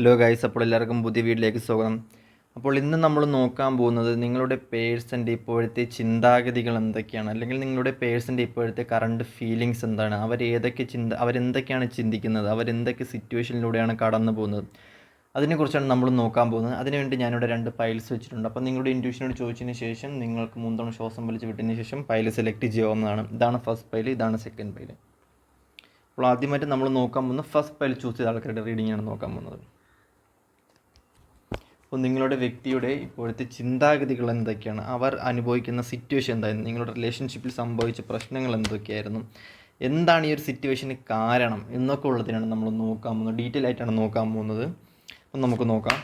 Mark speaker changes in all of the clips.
Speaker 1: Hello guys അപ്പോൾ എല്ലാവർക്കും പുതിയ വീട്ടിലേക്ക് സ്വാഗതം. അപ്പോൾ ഇന്ന് നമ്മൾ നോക്കാൻ പോകുന്നത് നിങ്ങളുടെ പേഴ്സന്റെ ഇപ്പോഴത്തെ ചിന്താഗതികൾ എന്തൊക്കെയാണ്? അല്ലെങ്കിൽ നിങ്ങളുടെ പേഴ്സന്റെ ഇപ്പോഴത്തെ കറണ്ട് ഫീലിങ്സ് എന്താണ്? അവർ ഏതൊക്കെ ചിന്ത അവരെന്തൊക്കെയാണ് ചിന്തിക്കുന്നത്? അവരെന്തൊക്കെ സിറ്റുവേഷനിലൂടെയാണ് കടന്നു പോകുന്നത്? അതിനെക്കുറിച്ചാണ് നമ്മൾ നോക്കാൻ പോകുന്നത്. അതിനുവേണ്ടി ഞാനിവിടെ രണ്ട് ഫയൽസ് വെച്ചിട്ടുണ്ട്. അപ്പോൾ നിങ്ങളുടെ ഇന്റ്യൂഷനോട് ചോദിച്ചതിന് ശേഷം നിങ്ങൾക്ക് മൂന്നോണം ശ്വാസം വലിച്ച് വിട്ടതിന് ശേഷം ഫയൽ സെലക്ട് ചെയ്യാവുന്നതാണ് ഇതാണ് ഫസ്റ്റ് ഫയൽ ഇതാണ് സെക്കൻഡ് ഫയൽ അപ്പോൾ ആദ്യമായിട്ട് നമ്മൾ നോക്കാൻ പോകുന്നത് ഫസ്റ്റ് ഫയൽ ചൂസ് ചെയ്ത ആൾക്കാരുടെ റീഡിംഗ് ആണ് നോക്കാൻ പോകുന്നത്. അപ്പോൾ നിങ്ങളുടെ വ്യക്തിയുടെ ഇപ്പോഴത്തെ ചിന്താഗതികൾ എന്തൊക്കെയാണ്? അവർ അനുഭവിക്കുന്ന സിറ്റുവേഷൻ എന്തായിരുന്നു? നിങ്ങളുടെ റിലേഷൻഷിപ്പിൽ സംഭവിച്ച പ്രശ്നങ്ങൾ എന്തൊക്കെയായിരുന്നു? എന്താണ് ഈ ഒരു സിറ്റുവേഷന് കാരണം എന്നൊക്കെ ഉള്ളതിനാണ് നമ്മൾ നോക്കാൻ പോകുന്നത്. ഡീറ്റെയിൽ ആയിട്ടാണ് നോക്കാൻ പോകുന്നത്. അപ്പം നമുക്ക് നോക്കാം.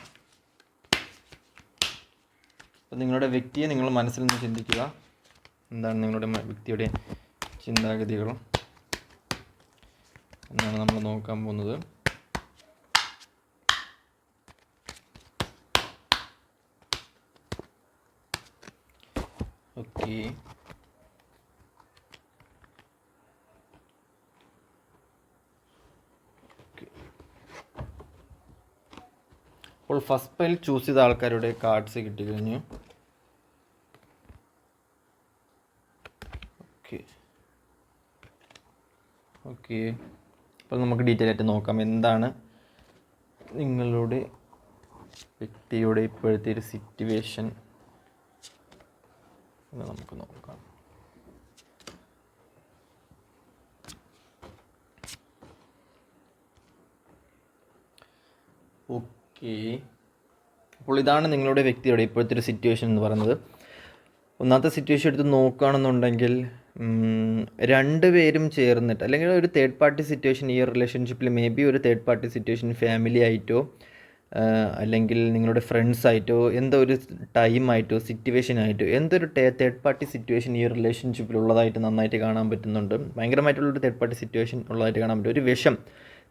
Speaker 1: അപ്പം നിങ്ങളുടെ വ്യക്തിയെ നിങ്ങൾ മനസ്സിൽ നിന്ന് ചിന്തിക്കുക. എന്താണ് നിങ്ങളുടെ വ്യക്തിയുടെ ചിന്താഗതികൾ? എന്നാണ് നമ്മൾ നോക്കാൻ പോകുന്നത്. ഓക്കെ അപ്പോൾ ഫസ്റ്റ് പൈൽ ചൂസ് ചെയ്ത ആൾക്കാരുടെ കാർഡ്സ് കിട്ടി കഴിഞ്ഞു ഓക്കെ ഓക്കെ അപ്പോൾ നമുക്ക് ഡീറ്റെയിൽ ആയിട്ട് നോക്കാം എന്താണ് നിങ്ങളുടെ വ്യക്തിയുടെ ഇപ്പോഴത്തെ ഒരു സിറ്റുവേഷൻ എന്ന് നമുക്ക് നോക്കാം ഓക്കെ അപ്പോൾ ഇതാണ് നിങ്ങളുടെ വ്യക്തിയുടെ ഇപ്പോഴത്തെ ഒരു സിറ്റുവേഷൻ എന്ന് പറയുന്നത്. ഒന്നാമത്തെ സിറ്റുവേഷൻ എടുത്ത് നോക്കുകയാണെന്നുണ്ടെങ്കിൽ രണ്ട് പേരും ചേർന്നിട്ട് അല്ലെങ്കിൽ ഒരു തേർഡ് പാർട്ടി സിറ്റുവേഷൻ ഈ റിലേഷൻഷിപ്പിൽ മേ ബി ഒരു തേർഡ് പാർട്ടി സിറ്റുവേഷൻ ഫാമിലി ആയിട്ടോ അല്ലെങ്കിൽ നിങ്ങളുടെ ഫ്രണ്ട്സ് ആയിട്ടോ എന്തോ ഒരു ടൈം ആയിട്ടോ സിറ്റുവേഷൻ ആയിട്ടോ എന്തൊരു തേർഡ് പാർട്ടി സിറ്റുവേഷൻ ഈ റിലേഷൻഷിപ്പിൽ ഉള്ളതായിട്ട് നന്നായിട്ട് കാണാൻ പറ്റുന്നുണ്ട്. ഭയങ്കരമായിട്ടുള്ളൊരു തേർഡ് പാർട്ടി സിറ്റുവേഷൻ ഉള്ളതായിട്ട് കാണാൻ പറ്റും. ഒരു വിഷം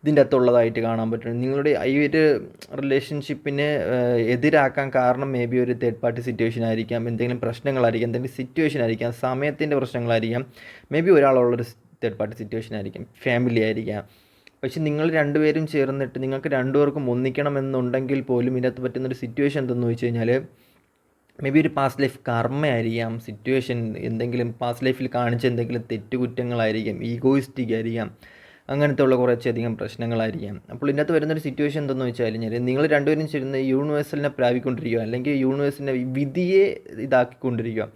Speaker 1: ഇതിന്റെ അകത്തുള്ളതായിട്ട് കാണാൻ പറ്റും. നിങ്ങളുടെ ഈ ഒരു റിലേഷൻഷിപ്പിനെ എതിരാക്കാൻ കാരണം മേ ബി ഒരു തേർഡ് പാർട്ടി സിറ്റുവേഷൻ ആയിരിക്കാം. എന്തെങ്കിലും പ്രശ്നങ്ങളായിരിക്കാം. എന്തെങ്കിലും സിറ്റുവേഷൻ ആയിരിക്കാം. സമയത്തിന്റെ പ്രശ്നങ്ങളായിരിക്കാം. മേ ബി ഒരാളുള്ളൊരു തേർഡ് പാർട്ടി സിറ്റുവേഷൻ ആയിരിക്കാം. ഫാമിലി ആയിരിക്കാം. പക്ഷെ നിങ്ങൾ രണ്ടുപേരും ചേർന്നിട്ട് നിങ്ങൾക്ക് രണ്ടുപേർക്കും ഒന്നിക്കണമെന്നുണ്ടെങ്കിൽ പോലും ഇതിനകത്ത് പറ്റുന്നൊരു സിറ്റുവേഷൻ എന്തെന്ന് വെച്ച് കഴിഞ്ഞാൽ മേ ബി ഒരു പാസ്റ്റ് ലൈഫ് കർമ്മയായിരിക്കാം സിറ്റുവേഷൻ എന്തെങ്കിലും പാസ്റ്റ് ലൈഫിൽ കാണിച്ച എന്തെങ്കിലും തെറ്റുകുറ്റങ്ങളായിരിക്കാം ഈഗോയിസ്റ്റിക് ആയിരിക്കാം അങ്ങനത്തെ ഉള്ള കുറച്ചധികം പ്രശ്നങ്ങളായിരിക്കാം. അപ്പോൾ ഇതിനകത്ത് വരുന്നൊരു സിറ്റുവേഷൻ എന്തെന്ന് വെച്ചാൽ കഴിഞ്ഞാൽ നിങ്ങൾ രണ്ടുപേരും ചേരുന്ന യൂണിവേഴ്സലിനെ പ്രാപിക്കൊണ്ടിരിക്കുക അല്ലെങ്കിൽ യൂണിവേഴ്സിന്റെ വിധിയെ ഇതാക്കിക്കൊണ്ടിരിക്കുക.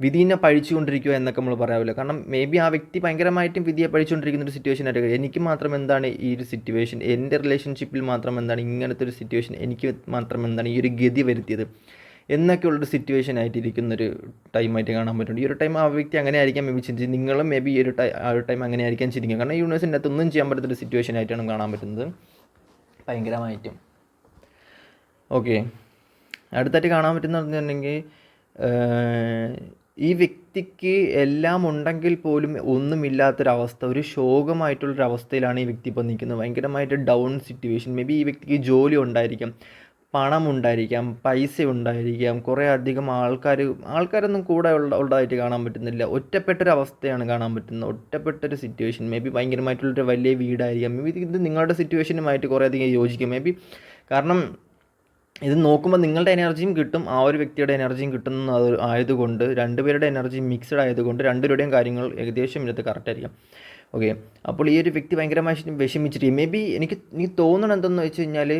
Speaker 1: വിധീനെ പഴിച്ചുകൊണ്ടിരിക്കുക എന്നൊക്കെ നമ്മൾ പറയാവില്ല കാരണം മേ ബി ആ വ്യക്തി ഭയങ്കരമായിട്ടും വിധിയെ പഴിച്ചുകൊണ്ടിരിക്കുന്ന ഒരു സിറ്റുവേഷൻ ആയിട്ട് എനിക്ക് മാത്രം എന്താണ് ഈ ഒരു സിറ്റുവേഷൻ എന്റെ റിലേഷൻഷിപ്പിൽ മാത്രം എന്താണ് ഇങ്ങനത്തെ ഒരു സിറ്റുവേഷൻ എനിക്ക് മാത്രം എന്താണ് ഈ ഒരു ഗതി വരുത്തിയത് എന്നൊക്കെയുള്ളൊരു സിറ്റുവേഷൻ ആയിട്ടിരിക്കുന്നൊരു ടൈമായിട്ട് കാണാൻ പറ്റുന്നുണ്ട്. ഈ ഒരു ടൈം ആ വ്യക്തി അങ്ങനെ ആയിരിക്കാം മേ ബി ചിന്തിച്ചത് നിങ്ങളും മേ ബി ഈ ഒരു ടൈം ആ ഒരു ടൈം അങ്ങനെ ആയിരിക്കാം ചിന്തിക്കുക കാരണം യൂണിവേഴ്സിന്റെ അകത്ത് ഒന്നും ചെയ്യാൻ പറ്റാത്തൊരു സിറ്റുവേഷൻ ആയിട്ടാണ് കാണാൻ പറ്റുന്നത്. ഭയങ്കരമായിട്ടും. ഓക്കെ അടുത്തായിട്ട് കാണാൻ പറ്റുന്ന പറഞ്ഞിട്ടുണ്ടെങ്കിൽ ഈ വ്യക്തിക്ക് എല്ലാം ഉണ്ടെങ്കിൽ പോലും ഒന്നുമില്ലാത്തൊരവസ്ഥ ഒരു ശോകമായിട്ടുള്ളൊരവസ്ഥയിലാണ് ഈ വ്യക്തി ഇപ്പോൾ നിൽക്കുന്നത്. ഭയങ്കരമായിട്ട് ഡൗൺ സിറ്റുവേഷൻ മേ ബി ഈ വ്യക്തിക്ക് ജോലി ഉണ്ടായിരിക്കാം പണം ഉണ്ടായിരിക്കാം പൈസ ഉണ്ടായിരിക്കാം. കുറേ അധികം ആൾക്കാർ ആൾക്കാരൊന്നും കൂടെ ഉള്ള ഉള്ളതായിട്ട് കാണാൻ പറ്റുന്നില്ല. ഒറ്റപ്പെട്ടൊരവസ്ഥയാണ് കാണാൻ പറ്റുന്നത്. ഒറ്റപ്പെട്ടൊരു സിറ്റുവേഷൻ മേ ബി ഭയങ്കരമായിട്ടുള്ളൊരു വലിയ വീടായിരിക്കാം. മേ ബി ഇത് നിങ്ങളുടെ സിറ്റുവേഷനുമായിട്ട് കുറേ അധികം യോജിക്കും. മേ ബി കാരണം ഇത് നോക്കുമ്പോൾ നിങ്ങളുടെ എനർജിയും കിട്ടും ആ ഒരു വ്യക്തിയുടെ എനർജിയും കിട്ടുന്ന ആയതുകൊണ്ട് രണ്ടുപേരുടെ എനർജി മിക്സ്ഡ് ആയതുകൊണ്ട് രണ്ടുപേരുടെയും കാര്യങ്ങൾ ഏകദേശം ഇതിനകത്ത് കറക്റ്റ് ആയിരിക്കും. ഓക്കെ അപ്പോൾ ഈ ഒരു വ്യക്തി ഭയങ്കരമായി വിഷമിച്ചിട്ട് മേ ബി എനിക്ക് എനിക്ക് തോന്നണം എന്തെന്ന് വെച്ച് കഴിഞ്ഞാൽ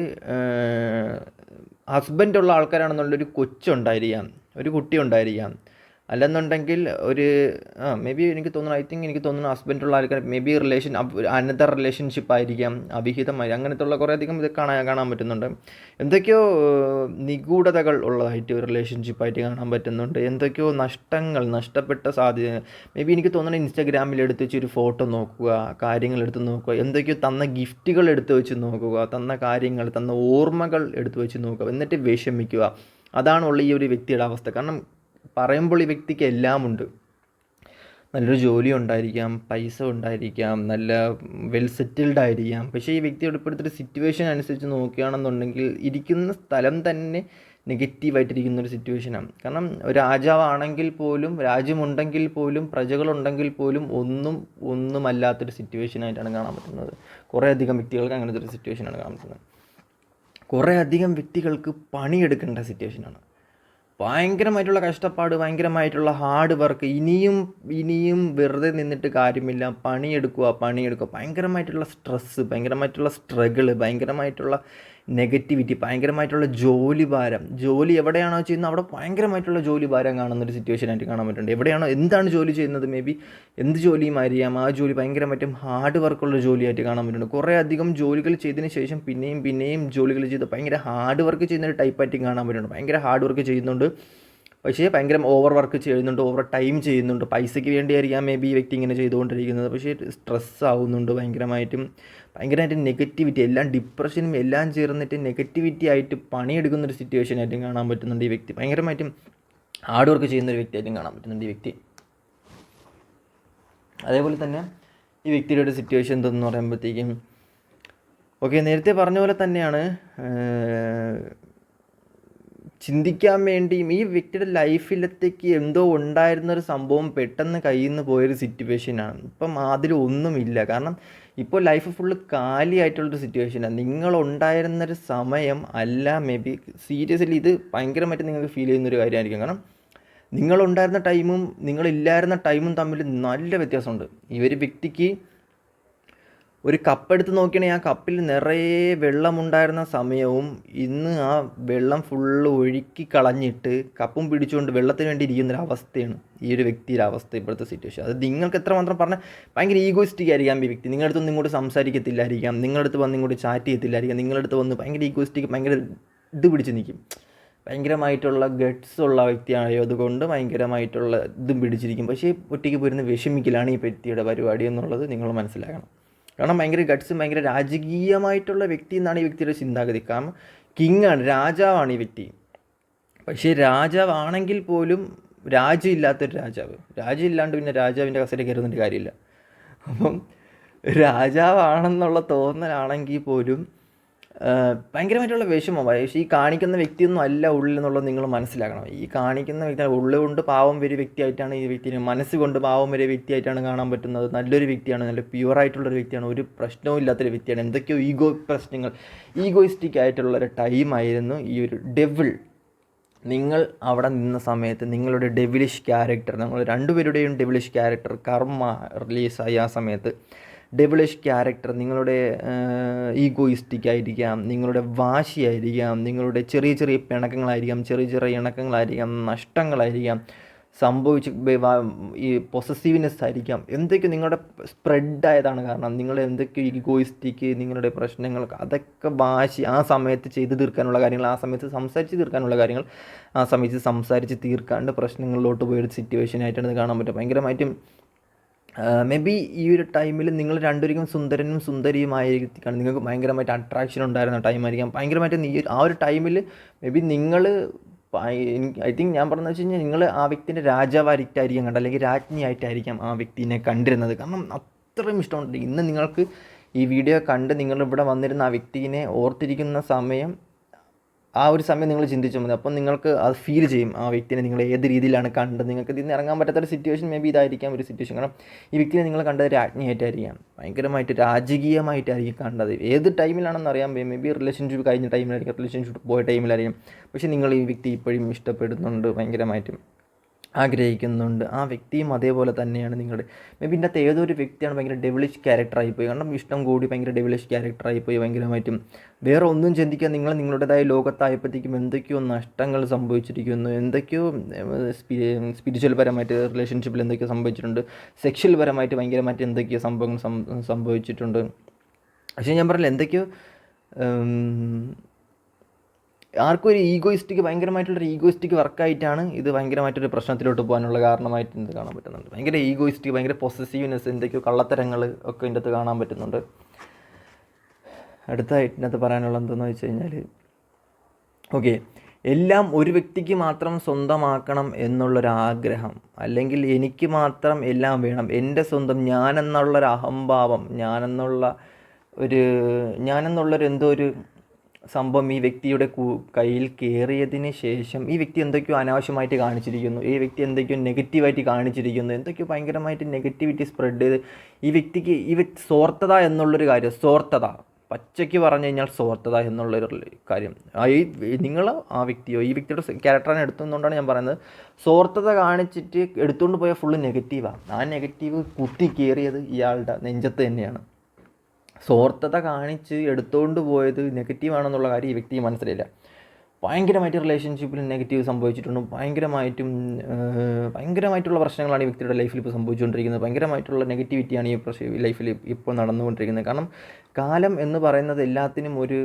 Speaker 1: ഹസ്ബൻഡുള്ള ആൾക്കാരാണെന്നുള്ളൊരു കൊച്ചുണ്ടായിരിക്കാം ഒരു കുട്ടി ഉണ്ടായിരിക്കാം. അല്ലെന്നുണ്ടെങ്കിൽ ഒരു ആ മേ ബി എനിക്ക് തോന്നുന്നു ഐ തിങ്ക് എനിക്ക് തോന്നുന്നു ഹസ്ബൻഡുള്ള ആൾക്കാർ maybe relation another relationship ആയിരിക്കാം അവിഹിതമായി അങ്ങനത്തെ ഉള്ള കുറേ അധികം ഇത് കാണാൻ കാണാൻ പറ്റുന്നുണ്ട്. എന്തൊക്കെയോ നിഗൂഢതകൾ ഉള്ളതായിട്ട് ഒരു റിലേഷൻഷിപ്പായിട്ട് കാണാൻ പറ്റുന്നുണ്ട്. എന്തൊക്കെയോ നഷ്ടങ്ങൾ നഷ്ടപ്പെട്ട സാധ്യത മേ ബി എനിക്ക് തോന്നുന്നു ഇൻസ്റ്റാഗ്രാമിൽ എടുത്ത് വെച്ച് ഒരു ഫോട്ടോ നോക്കുക കാര്യങ്ങൾ എടുത്ത് നോക്കുക എന്തൊക്കെയോ തന്ന ഗിഫ്റ്റുകൾ എടുത്ത് വെച്ച് നോക്കുക തന്ന കാര്യങ്ങൾ തന്ന ഓർമ്മകൾ എടുത്ത് വെച്ച് നോക്കുക എന്നിട്ട് വിഷമിക്കുക. അതാണുള്ള ഈ ഒരു വ്യക്തിയുടെ അവസ്ഥ. കാരണം പറയുമ്പോൾ ഈ വ്യക്തിക്ക് എല്ലാം ഉണ്ട്. നല്ലൊരു ജോലി ഉണ്ടായിരിക്കാം പൈസ ഉണ്ടായിരിക്കാം നല്ല വെൽ സെറ്റിൽഡ് ആയിരിക്കാം. പക്ഷേ ഈ വ്യക്തിയുടെ ഇപ്പോഴത്തെ സിറ്റുവേഷൻ അനുസരിച്ച് നോക്കുകയാണെന്നുണ്ടെങ്കിൽ ഇരിക്കുന്ന സ്ഥലം തന്നെ നെഗറ്റീവായിട്ടിരിക്കുന്ന ഒരു സിറ്റുവേഷനാണ് കാരണം രാജാവാണെങ്കിൽ പോലും രാജ്യമുണ്ടെങ്കിൽ പോലും പ്രജകളുണ്ടെങ്കിൽ പോലും ഒന്നും ഒന്നുമല്ലാത്തൊരു സിറ്റുവേഷനായിട്ടാണ് കാണാൻ പറ്റുന്നത്. കുറേയധികം വ്യക്തികൾക്ക് അങ്ങനത്തെ ഒരു സിറ്റുവേഷനാണ് കാണാൻ പറ്റുന്നത്. കുറേ അധികം വ്യക്തികൾക്ക് പണിയെടുക്കേണ്ട സിറ്റുവേഷനാണ് ഭയങ്കരമായിട്ടുള്ള കഷ്ടപ്പാട് ഭയങ്കരമായിട്ടുള്ള ഹാർഡ് വർക്ക് ഇനിയും ഇനിയും വെറുതെ നിന്നിട്ട് കാര്യമില്ല. പണിയെടുക്കുക പണിയെടുക്കുക. ഭയങ്കരമായിട്ടുള്ള സ്ട്രെസ്സ് ഭയങ്കരമായിട്ടുള്ള സ്ട്രഗിൾ ഭയങ്കരമായിട്ടുള്ള നെഗറ്റിവിറ്റി ഭയങ്കരമായിട്ടുള്ള ജോലി ഭാരം. ജോലി എവിടെയാണോ ചെയ്യുന്നത് അവിടെ ഭയങ്കരമായിട്ടുള്ള ജോലി ഭാരം കാണുന്നൊരു സിറ്റുവേഷൻ ആയിട്ട് കാണാൻ പറ്റുന്നുണ്ട്. എവിടെയാണോ എന്താണ് ജോലി ചെയ്യുന്നത് മേ ബി എന്ത് ജോലിയും അറിയാം. ആ ജോലി ഭയങ്കരമായിട്ടും ഹാർഡ് വർക്കുള്ള ജോലിയായിട്ട് കാണാൻ പറ്റുന്നുണ്ട്. കുറേ അധികം ജോലികൾ ചെയ്തതിന് ശേഷം പിന്നെയും പിന്നെയും ജോലികൾ ചെയ്ത് ഭയങ്കര ഹാർഡ് വർക്ക് ചെയ്യുന്ന ഒരു ടൈപ്പായിട്ട് കാണാൻ പറ്റുന്നുണ്ട്. ഭയങ്കര ഹാർഡ് വർക്ക് ചെയ്യുന്നുണ്ട്. പക്ഷേ ഭയങ്കര ഓവർ വർക്ക് ചെയ്യുന്നുണ്ട് ഓവർ ടൈം ചെയ്യുന്നുണ്ട്. പൈസയ്ക്ക് വേണ്ടിയായിരിക്കാം മേ ബി ഈ വ്യക്തി ഇങ്ങനെ ചെയ്തുകൊണ്ടിരിക്കുന്നത്. പക്ഷേ സ്ട്രെസ് ആവുന്നുണ്ട് ഭയങ്കരമായിട്ടും. ഭയങ്കരമായിട്ട് നെഗറ്റിവിറ്റി എല്ലാം ഡിപ്രഷനും എല്ലാം ചേർന്നിട്ട് നെഗറ്റിവിറ്റി ആയിട്ട് പണിയെടുക്കുന്ന ഒരു സിറ്റുവേഷൻ ആയിട്ടും കാണാൻ പറ്റുന്നുണ്ട് ഈ വ്യക്തി. ഭയങ്കരമായിട്ടും ഹാർഡ് വർക്ക് ചെയ്യുന്ന ഒരു വ്യക്തിയായിട്ടും കാണാൻ പറ്റുന്നുണ്ട് ഈ വ്യക്തി. അതേപോലെ തന്നെ ഈ വ്യക്തിയുടെ ഒരു സിറ്റുവേഷൻ എന്തെന്ന് പറയുമ്പോഴത്തേക്കും ഓക്കെ നേരത്തെ പറഞ്ഞ പോലെ തന്നെയാണ് ചിന്തിക്കാൻ വേണ്ടിയും ഈ വ്യക്തിയുടെ ലൈഫിലത്തേക്ക് എന്തോ ഉണ്ടായിരുന്ന ഒരു സംഭവം പെട്ടെന്ന് കയ്യിൽ നിന്ന് പോയൊരു സിറ്റുവേഷനാണ് ഇപ്പം അതിലൊന്നുമില്ല കാരണം ഇപ്പോൾ ലൈഫ് ഫുള്ള് കാലിയായിട്ടുള്ളൊരു സിറ്റുവേഷനാണ് നിങ്ങളുണ്ടായിരുന്നൊരു സമയം അല്ല മേ ബി സീരിയസ്ലി ഇത് ഭയങ്കരമായിട്ട് നിങ്ങൾക്ക് ഫീൽ ചെയ്യുന്നൊരു കാര്യമായിരിക്കും. കാരണം നിങ്ങളുണ്ടായിരുന്ന ടൈമും നിങ്ങളില്ലായിരുന്ന ടൈമും തമ്മിൽ നല്ല വ്യത്യാസമുണ്ട്. ഈ ഒരു വ്യക്തിക്ക് ഒരു കപ്പെടുത്ത് നോക്കിയാണെങ്കിൽ ആ കപ്പിൽ നിറയെ വെള്ളമുണ്ടായിരുന്ന സമയവും ഇന്ന് ആ വെള്ളം ഫുള്ള് ഒഴുക്കി കളഞ്ഞിട്ട് കപ്പും പിടിച്ചുകൊണ്ട് വെള്ളത്തിന് വേണ്ടി ഇരിക്കുന്നൊരു അവസ്ഥയാണ് ഈ ഒരു വ്യക്തിയുടെ അവസ്ഥ ഇപ്പോഴത്തെ സിറ്റുവേഷൻ അത് നിങ്ങൾക്ക് എത്ര മാത്രം പറഞ്ഞാൽ ഭയങ്കര ഈഗോയിസ്റ്റിക് ആയിരിക്കാം ഈ വ്യക്തി. നിങ്ങളുടെ അടുത്ത് ഇങ്ങോട്ട് സംസാരിക്കത്തില്ലായിരിക്കാം. നിങ്ങളുടെ വന്ന് ഇങ്ങോട്ട് ചാറ്റ് ചെയ്യത്തില്ലായിരിക്കാം. നിങ്ങളുടെ അടുത്ത് വന്ന് ഭയങ്കര ഈഗോയിസ്റ്റിക് ഭയങ്കര ഇത് പിടിച്ച് നിൽക്കും. ഭയങ്കരമായിട്ടുള്ള ഗട്ട്സ് ഉള്ള വ്യക്തിയായതുകൊണ്ട് ഭയങ്കരമായിട്ടുള്ള ഇതും പിടിച്ചിരിക്കും. പക്ഷേ ഒറ്റയ്ക്ക് പോയിരുന്ന് വിഷമിക്കലാണ് ഈ വ്യക്തിയുടെ പരിപാടി എന്നുള്ളത് നിങ്ങൾ മനസ്സിലാക്കണം. കാരണം ഭയങ്കര ഗട്ട്സും ഭയങ്കര രാജകീയമായിട്ടുള്ള വ്യക്തി എന്നാണ് ഈ വ്യക്തിയുടെ ചിന്താഗതി. കാരണം കിങ്ങാണ് രാജാവാണ് ഈ വ്യക്തി. പക്ഷേ രാജാവാണെങ്കിൽ പോലും രാജ്യം ഇല്ലാത്തൊരു രാജാവ്. രാജ്യം ഇല്ലാണ്ട് പിന്നെ രാജാവിന്റെ കസേര കയറുന്നൊരു കാര്യമില്ല. അപ്പം രാജാവാണെന്നുള്ള തോന്നലാണെങ്കിൽ പോലും ഭയങ്കരമായിട്ടുള്ള വിഷമം. പക്ഷേ ഈ കാണിക്കുന്ന വ്യക്തിയൊന്നും അല്ല ഉള്ളിൽ എന്നുള്ളത് നിങ്ങൾ മനസ്സിലാക്കണം. ഈ കാണിക്കുന്ന വ്യക്തി ഉള്ളുകൊണ്ട് പാവം വരെ വ്യക്തിയായിട്ടാണ് ഈ വ്യക്തിനെ മനസ്സുകൊണ്ട് പാവം വരെ വ്യക്തിയായിട്ടാണ് കാണാൻ പറ്റുന്നത്. നല്ലൊരു വ്യക്തിയാണ് നല്ല പ്യുവർ ആയിട്ടുള്ളൊരു വ്യക്തിയാണ് ഒരു പ്രശ്നവും ഇല്ലാത്തൊരു വ്യക്തിയാണ്. എന്തൊക്കെയോ ഈഗോ പ്രശ്നങ്ങൾ ഈഗോയിസ്റ്റിക് ആയിട്ടുള്ള ഒരു ടൈമായിരുന്നു ഈ ഒരു ഡെവിൾ നിങ്ങൾ അവിടെ നിന്ന സമയത്ത് നിങ്ങളുടെ ഡെവിലിഷ് ക്യാരക്ടർ നമ്മൾ രണ്ടുപേരുടെയും ഡെവിലിഷ് ക്യാരക്ടർ കർമ്മ റിലീസായി ആ സമയത്ത് ഡെവിളിഷ് ക്യാരക്ടർ നിങ്ങളുടെ ഈഗോയിസ്റ്റിക് ആയിരിക്കാം നിങ്ങളുടെ വാശിയായിരിക്കാം നിങ്ങളുടെ ചെറിയ ചെറിയ പിണക്കങ്ങളായിരിക്കാം ചെറിയ ചെറിയ ഇണക്കങ്ങളായിരിക്കാം നഷ്ടങ്ങളായിരിക്കാം സംഭവിച്ച് ഈ പൊസസീവ്നെസ് ആയിരിക്കാം. എന്തൊക്കെ നിങ്ങളുടെ സ്പ്രെഡായതാണ് കാരണം നിങ്ങൾ എന്തൊക്കെ ഈഗോയിസ്റ്റിക്ക് നിങ്ങളുടെ പ്രശ്നങ്ങൾ അതൊക്കെ വാശി ആ സമയത്ത് ചെയ്തു തീർക്കാനുള്ള കാര്യങ്ങൾ ആ സമയത്ത് സംസാരിച്ച് തീർക്കാനുള്ള കാര്യങ്ങൾ ആ സമയത്ത് സംസാരിച്ച് തീർക്കാണ്ട് പ്രശ്നങ്ങളിലോട്ട് പോയൊരു സിറ്റുവേഷൻ ആയിട്ടാണ് ഇത് കാണാൻ പറ്റുക. ഭയങ്കരമായിട്ടും മേ ബി ഈ ഒരു ടൈമിൽ നിങ്ങൾ രണ്ടുപേരും സുന്ദരനും സുന്ദരിയുമായിരിക്കാണ്. നിങ്ങൾക്ക് ഭയങ്കരമായിട്ട് അട്രാക്ഷൻ ഉണ്ടായിരുന്ന ടൈമായിരിക്കാം ഭയങ്കരമായിട്ട് നീ ആ ഒരു ടൈമിൽ മേ ബി നിങ്ങൾ ഐ തിങ്ക് ഞാൻ പറഞ്ഞു വെച്ച് കഴിഞ്ഞാൽ നിങ്ങൾ ആ വ്യക്തിന്റെ രാജാവായിട്ടായിരിക്കാം കണ്ടത്. അല്ലെങ്കിൽ രാജ്ഞിയായിട്ടായിരിക്കാം ആ വ്യക്തിനെ കണ്ടിരുന്നത്. കാരണം അത്രയും ഇഷ്ടമുണ്ട്. ഇന്ന് നിങ്ങൾക്ക് ഈ വീഡിയോ കണ്ട് നിങ്ങൾ ഇവിടെ വന്നിരുന്ന ആ വ്യക്തിനെ ഓർത്തിരിക്കുന്ന സമയം ആ ഒരു സമയം നിങ്ങൾ ചിന്തിച്ചാൽ മതി. അപ്പം നിങ്ങൾക്ക് അത് ഫീൽ ചെയ്യും. ആ വ്യക്തിനെ നിങ്ങൾ ഏത് രീതിയിലാണ് കണ്ടത്? നിങ്ങൾക്ക് ഇതിൽ നിന്ന് ഇറങ്ങാൻ പറ്റാത്തൊരു സിറ്റുവേഷൻ മേ ബി ഇതായിരിക്കാം ഒരു സിറ്റുവേഷൻ കാരണം ഈ വ്യക്തിനെ നിങ്ങൾ കണ്ടത് രാജ്ഞിയായിട്ടായിരിക്കാം. ഭയങ്കരമായിട്ട് രാജകീയമായിട്ടായിരിക്കും കണ്ടത്. ഏത് ടൈമിലാണെന്ന് അറിയാൻ മേ ബി റിലേഷൻഷിപ്പ് കഴിഞ്ഞ ടൈമിലായിരിക്കും റിലേഷൻഷിപ്പ് പോയ ടൈമിലായിരിക്കും പക്ഷേ നിങ്ങൾ ഈ വ്യക്തി ഇപ്പോഴും ഇഷ്ടപ്പെടുന്നുണ്ട് ഭയങ്കരമായിട്ടും. ആഗ്രഹിക്കുന്നുണ്ട്. ആ വ്യക്തിയും അതേപോലെ തന്നെയാണ് നിങ്ങളുടെ. മേ ബി ഇതിന്റെ അകത്ത് ഏതൊരു വ്യക്തിയാണ് ഭയങ്കര ഡെവിളിഷ് ക്യാരക്ടറായി പോയി കാരണം ഇഷ്ടം കൂടി ഭയങ്കര ഡെവിളിഷ് ക്യാരക്ടറായി പോയി ഭയങ്കരമായിട്ടും. വേറെ ഒന്നും ചിന്തിക്കാൻ നിങ്ങൾ നിങ്ങളുടേതായ ലോകത്തായപ്പോഴത്തേക്കും എന്തൊക്കെയോ നഷ്ടങ്ങൾ സംഭവിച്ചിരിക്കുന്നു. എന്തൊക്കെയോ സ്പിരിച്വൽ പരമായിട്ട് റിലേഷൻഷിപ്പിൽ എന്തൊക്കെയോ സംഭവിച്ചിട്ടുണ്ട്. സെക്ഷൽ പരമായിട്ട് ഭയങ്കരമായിട്ട് എന്തൊക്കെയോ സംഭവങ്ങൾ സംഭവിച്ചിട്ടുണ്ട്. പക്ഷേ ഞാൻ പറഞ്ഞില്ല എന്തൊക്കെയോ ആർക്കും ഒരു ഈഗോയിസ്റ്റിക് ഭയങ്കരമായിട്ടുള്ളൊരു ഈഗോയിസ്റ്റിക് വർക്കായിട്ടാണ് ഇത് ഭയങ്കരമായിട്ടൊരു പ്രശ്നത്തിലോട്ട് പോകാനുള്ള കാരണമായിട്ട് ഇത് കാണാൻ പറ്റുന്നുണ്ട്. ഭയങ്കര ഈഗോയിസ്റ്റിക് ഭയങ്കര പൊസസീവ്നെസ് എന്തൊക്കെയോ കള്ളത്തരങ്ങൾ ഒക്കെ ഇതിന്റെ അകത്ത് കാണാൻ പറ്റുന്നുണ്ട്. അടുത്തായിട്ട് ഇതിനകത്ത് പറയാനുള്ള എന്തെന്ന് വെച്ച് കഴിഞ്ഞാൽ ഓക്കെ എല്ലാം ഒരു വ്യക്തിക്ക് മാത്രം സ്വന്തമാക്കണം എന്നുള്ളൊരാഗ്രഹം അല്ലെങ്കിൽ എനിക്ക് മാത്രം എല്ലാം വേണം എന്റെ സ്വന്തം ഞാനെന്നുള്ളൊരു അഹംഭാവം ഞാനെന്നുള്ള ഒരു ഞാനെന്നുള്ളൊരു എന്തോ ഒരു സംഭവം ഈ വ്യക്തിയുടെ കയ്യിൽ കയറിയതിന് ശേഷം ഈ വ്യക്തി എന്തൊക്കെയോ അനാവശ്യമായിട്ട് കാണിച്ചിരിക്കുന്നു. ഈ വ്യക്തി എന്തൊക്കെയോ നെഗറ്റീവായിട്ട് കാണിച്ചിരിക്കുന്നു. എന്തൊക്കെയോ ഭയങ്കരമായിട്ട് നെഗറ്റിവിറ്റി സ്പ്രെഡ് ചെയ്ത് ഈ വ്യക്തിക്ക് ഈ സ്വാർത്ഥത എന്നുള്ളൊരു കാര്യം സ്വാർത്ഥത. പച്ചയ്ക്ക് പറഞ്ഞു കഴിഞ്ഞാൽ സ്വാർത്ഥത എന്നുള്ളൊരു കാര്യം. ഈ നിങ്ങൾ ആ വ്യക്തിയോ ഈ വ്യക്തിയുടെ ക്യാരക്ടറിനെ എടുത്തുകൊണ്ടാണ് ഞാൻ പറയുന്നത്. സ്വാർത്ഥത കാണിച്ചിട്ട് എടുത്തുകൊണ്ട് പോയ ഫുള്ള് നെഗറ്റീവാണ് ആ. നെഗറ്റീവ് കുത്തി കയറിയത് ഇയാളുടെ നെഞ്ചത്ത് തന്നെയാണ്. സ്വാർത്ഥത കാണിച്ച് എടുത്തുകൊണ്ട് പോയത് നെഗറ്റീവാണെന്നുള്ള കാര്യം ഈ വ്യക്തിക്ക് മനസ്സിലായില്ല. ഭയങ്കരമായിട്ട് റിലേഷൻഷിപ്പിൽ നെഗറ്റീവ് സംഭവിച്ചിട്ടുണ്ട്. ഭയങ്കരമായിട്ടും ഭയങ്കരമായിട്ടുള്ള പ്രശ്നങ്ങളാണ് ഈ വ്യക്തിയുടെ ലൈഫിൽ ഇപ്പോൾ സംഭവിച്ചുകൊണ്ടിരിക്കുന്നത്. ഭയങ്കരമായിട്ടുള്ള നെഗറ്റിവിറ്റിയാണ് ഈ പ്രശ്ന ലൈഫിൽ ഇപ്പോൾ നടന്നുകൊണ്ടിരിക്കുന്നത്. കാരണം കാലം എന്ന് പറയുന്നത് എല്ലാത്തിനും ഒരു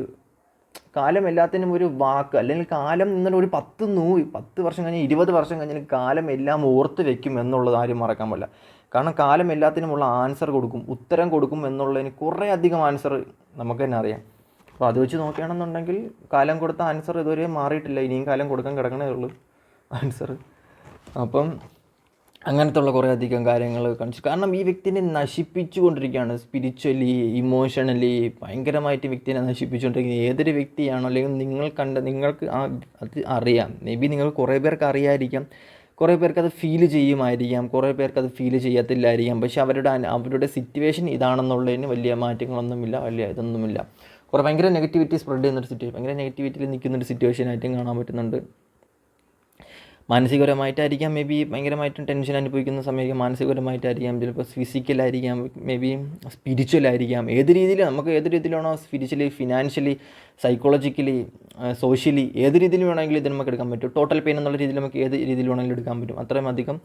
Speaker 1: കാലം എല്ലാത്തിനും ഒരു വാക്ക്. അല്ലെങ്കിൽ കാലം എന്നുള്ള ഒരു പത്ത് നൂ പത്ത് വർഷം കഴിഞ്ഞ് ഇരുപത് വർഷം കഴിഞ്ഞാൽ കാലം എല്ലാം ഓർത്ത് വെക്കും എന്നുള്ളത് ആരും മറക്കാൻ പറ്റില്ല കാരണം കാലം എല്ലാത്തിനുമുള്ള ആൻസർ കൊടുക്കും ഉത്തരം കൊടുക്കും എന്നുള്ളതിന് കുറേ അധികം ആൻസർ നമുക്ക് തന്നെ അറിയാം. അപ്പോൾ അത് വെച്ച് നോക്കുകയാണെന്നുണ്ടെങ്കിൽ കാലം കൊടുത്ത ആൻസർ ഇതുവരെ മാറിയിട്ടില്ല. ഇനിയും കാലം കൊടുക്കാൻ കിടക്കണേ ഉള്ളൂ ആൻസർ അപ്പം അങ്ങനത്തെ ഉള്ള കുറേ അധികം കാര്യങ്ങൾ കാണിച്ചു. കാരണം ഈ വ്യക്തിനെ നശിപ്പിച്ചുകൊണ്ടിരിക്കുകയാണ് സ്പിരിച്വലി ഇമോഷണലി ഭയങ്കരമായിട്ട് വ്യക്തിനെ നശിപ്പിച്ചുകൊണ്ടിരിക്കുന്നത് ഏതൊരു വ്യക്തിയാണോ അല്ലെങ്കിൽ നിങ്ങൾ കണ്ട നിങ്ങൾക്ക് അത് അറിയാം. മേ ബി നിങ്ങൾ കുറേ പേർക്ക് അറിയാതിരിക്കാം കുറേ പേർക്ക് അത് ഫീൽ ചെയ്യുമായിരിക്കാം കുറേ പേർക്ക് അത് ഫീൽ ചെയ്യത്തില്ലായിരിക്കാം. പക്ഷെ അവരുടെ അവരുടെ സിറ്റുവേഷൻ ഇതാണെന്നുള്ളതിന് വലിയ മാറ്റങ്ങളൊന്നുമില്ല വലിയ ഇതൊന്നുമില്ല. കുറേ ഭയങ്കര നെഗറ്റിവിറ്റി സ്പ്രെഡ് ചെയ്യുന്നൊരു സിറ്റുവേഷൻ ഭയങ്കര നെഗറ്റിവിറ്റിയിൽ നിൽക്കുന്നൊരു സിറ്റുവേഷനായിട്ടും കാണാൻ പറ്റുന്നുണ്ട്. മാനസികപരമായിട്ടായിരിക്കാം മേ ബി ഭയങ്കരമായിട്ടും ടെൻഷൻ അനുഭവിക്കുന്ന സമയത്ത് മാനസികപരമായിട്ടായിരിക്കാം ചിലപ്പോൾ ഫിസിക്കലായിരിക്കാം മേ ബി സ്പിരിച്വലായിരിക്കാം ഏത് രീതിയിൽ നമുക്ക് ഏത് രീതിയിലാണോ സ്പിരിച്വലി ഫിനാൻഷ്യലി സൈക്കോളജിക്കലി സോഷ്യലി ഏത് രീതിയിൽ വേണമെങ്കിലും ഇത് നമുക്ക് എടുക്കാൻ പറ്റും. ടോട്ടൽ പെയിൻ എന്നുള്ള രീതിയിൽ നമുക്ക് ഏത് രീതിയിൽ വേണമെങ്കിലും എടുക്കാൻ പറ്റും. അത്രയും അധികം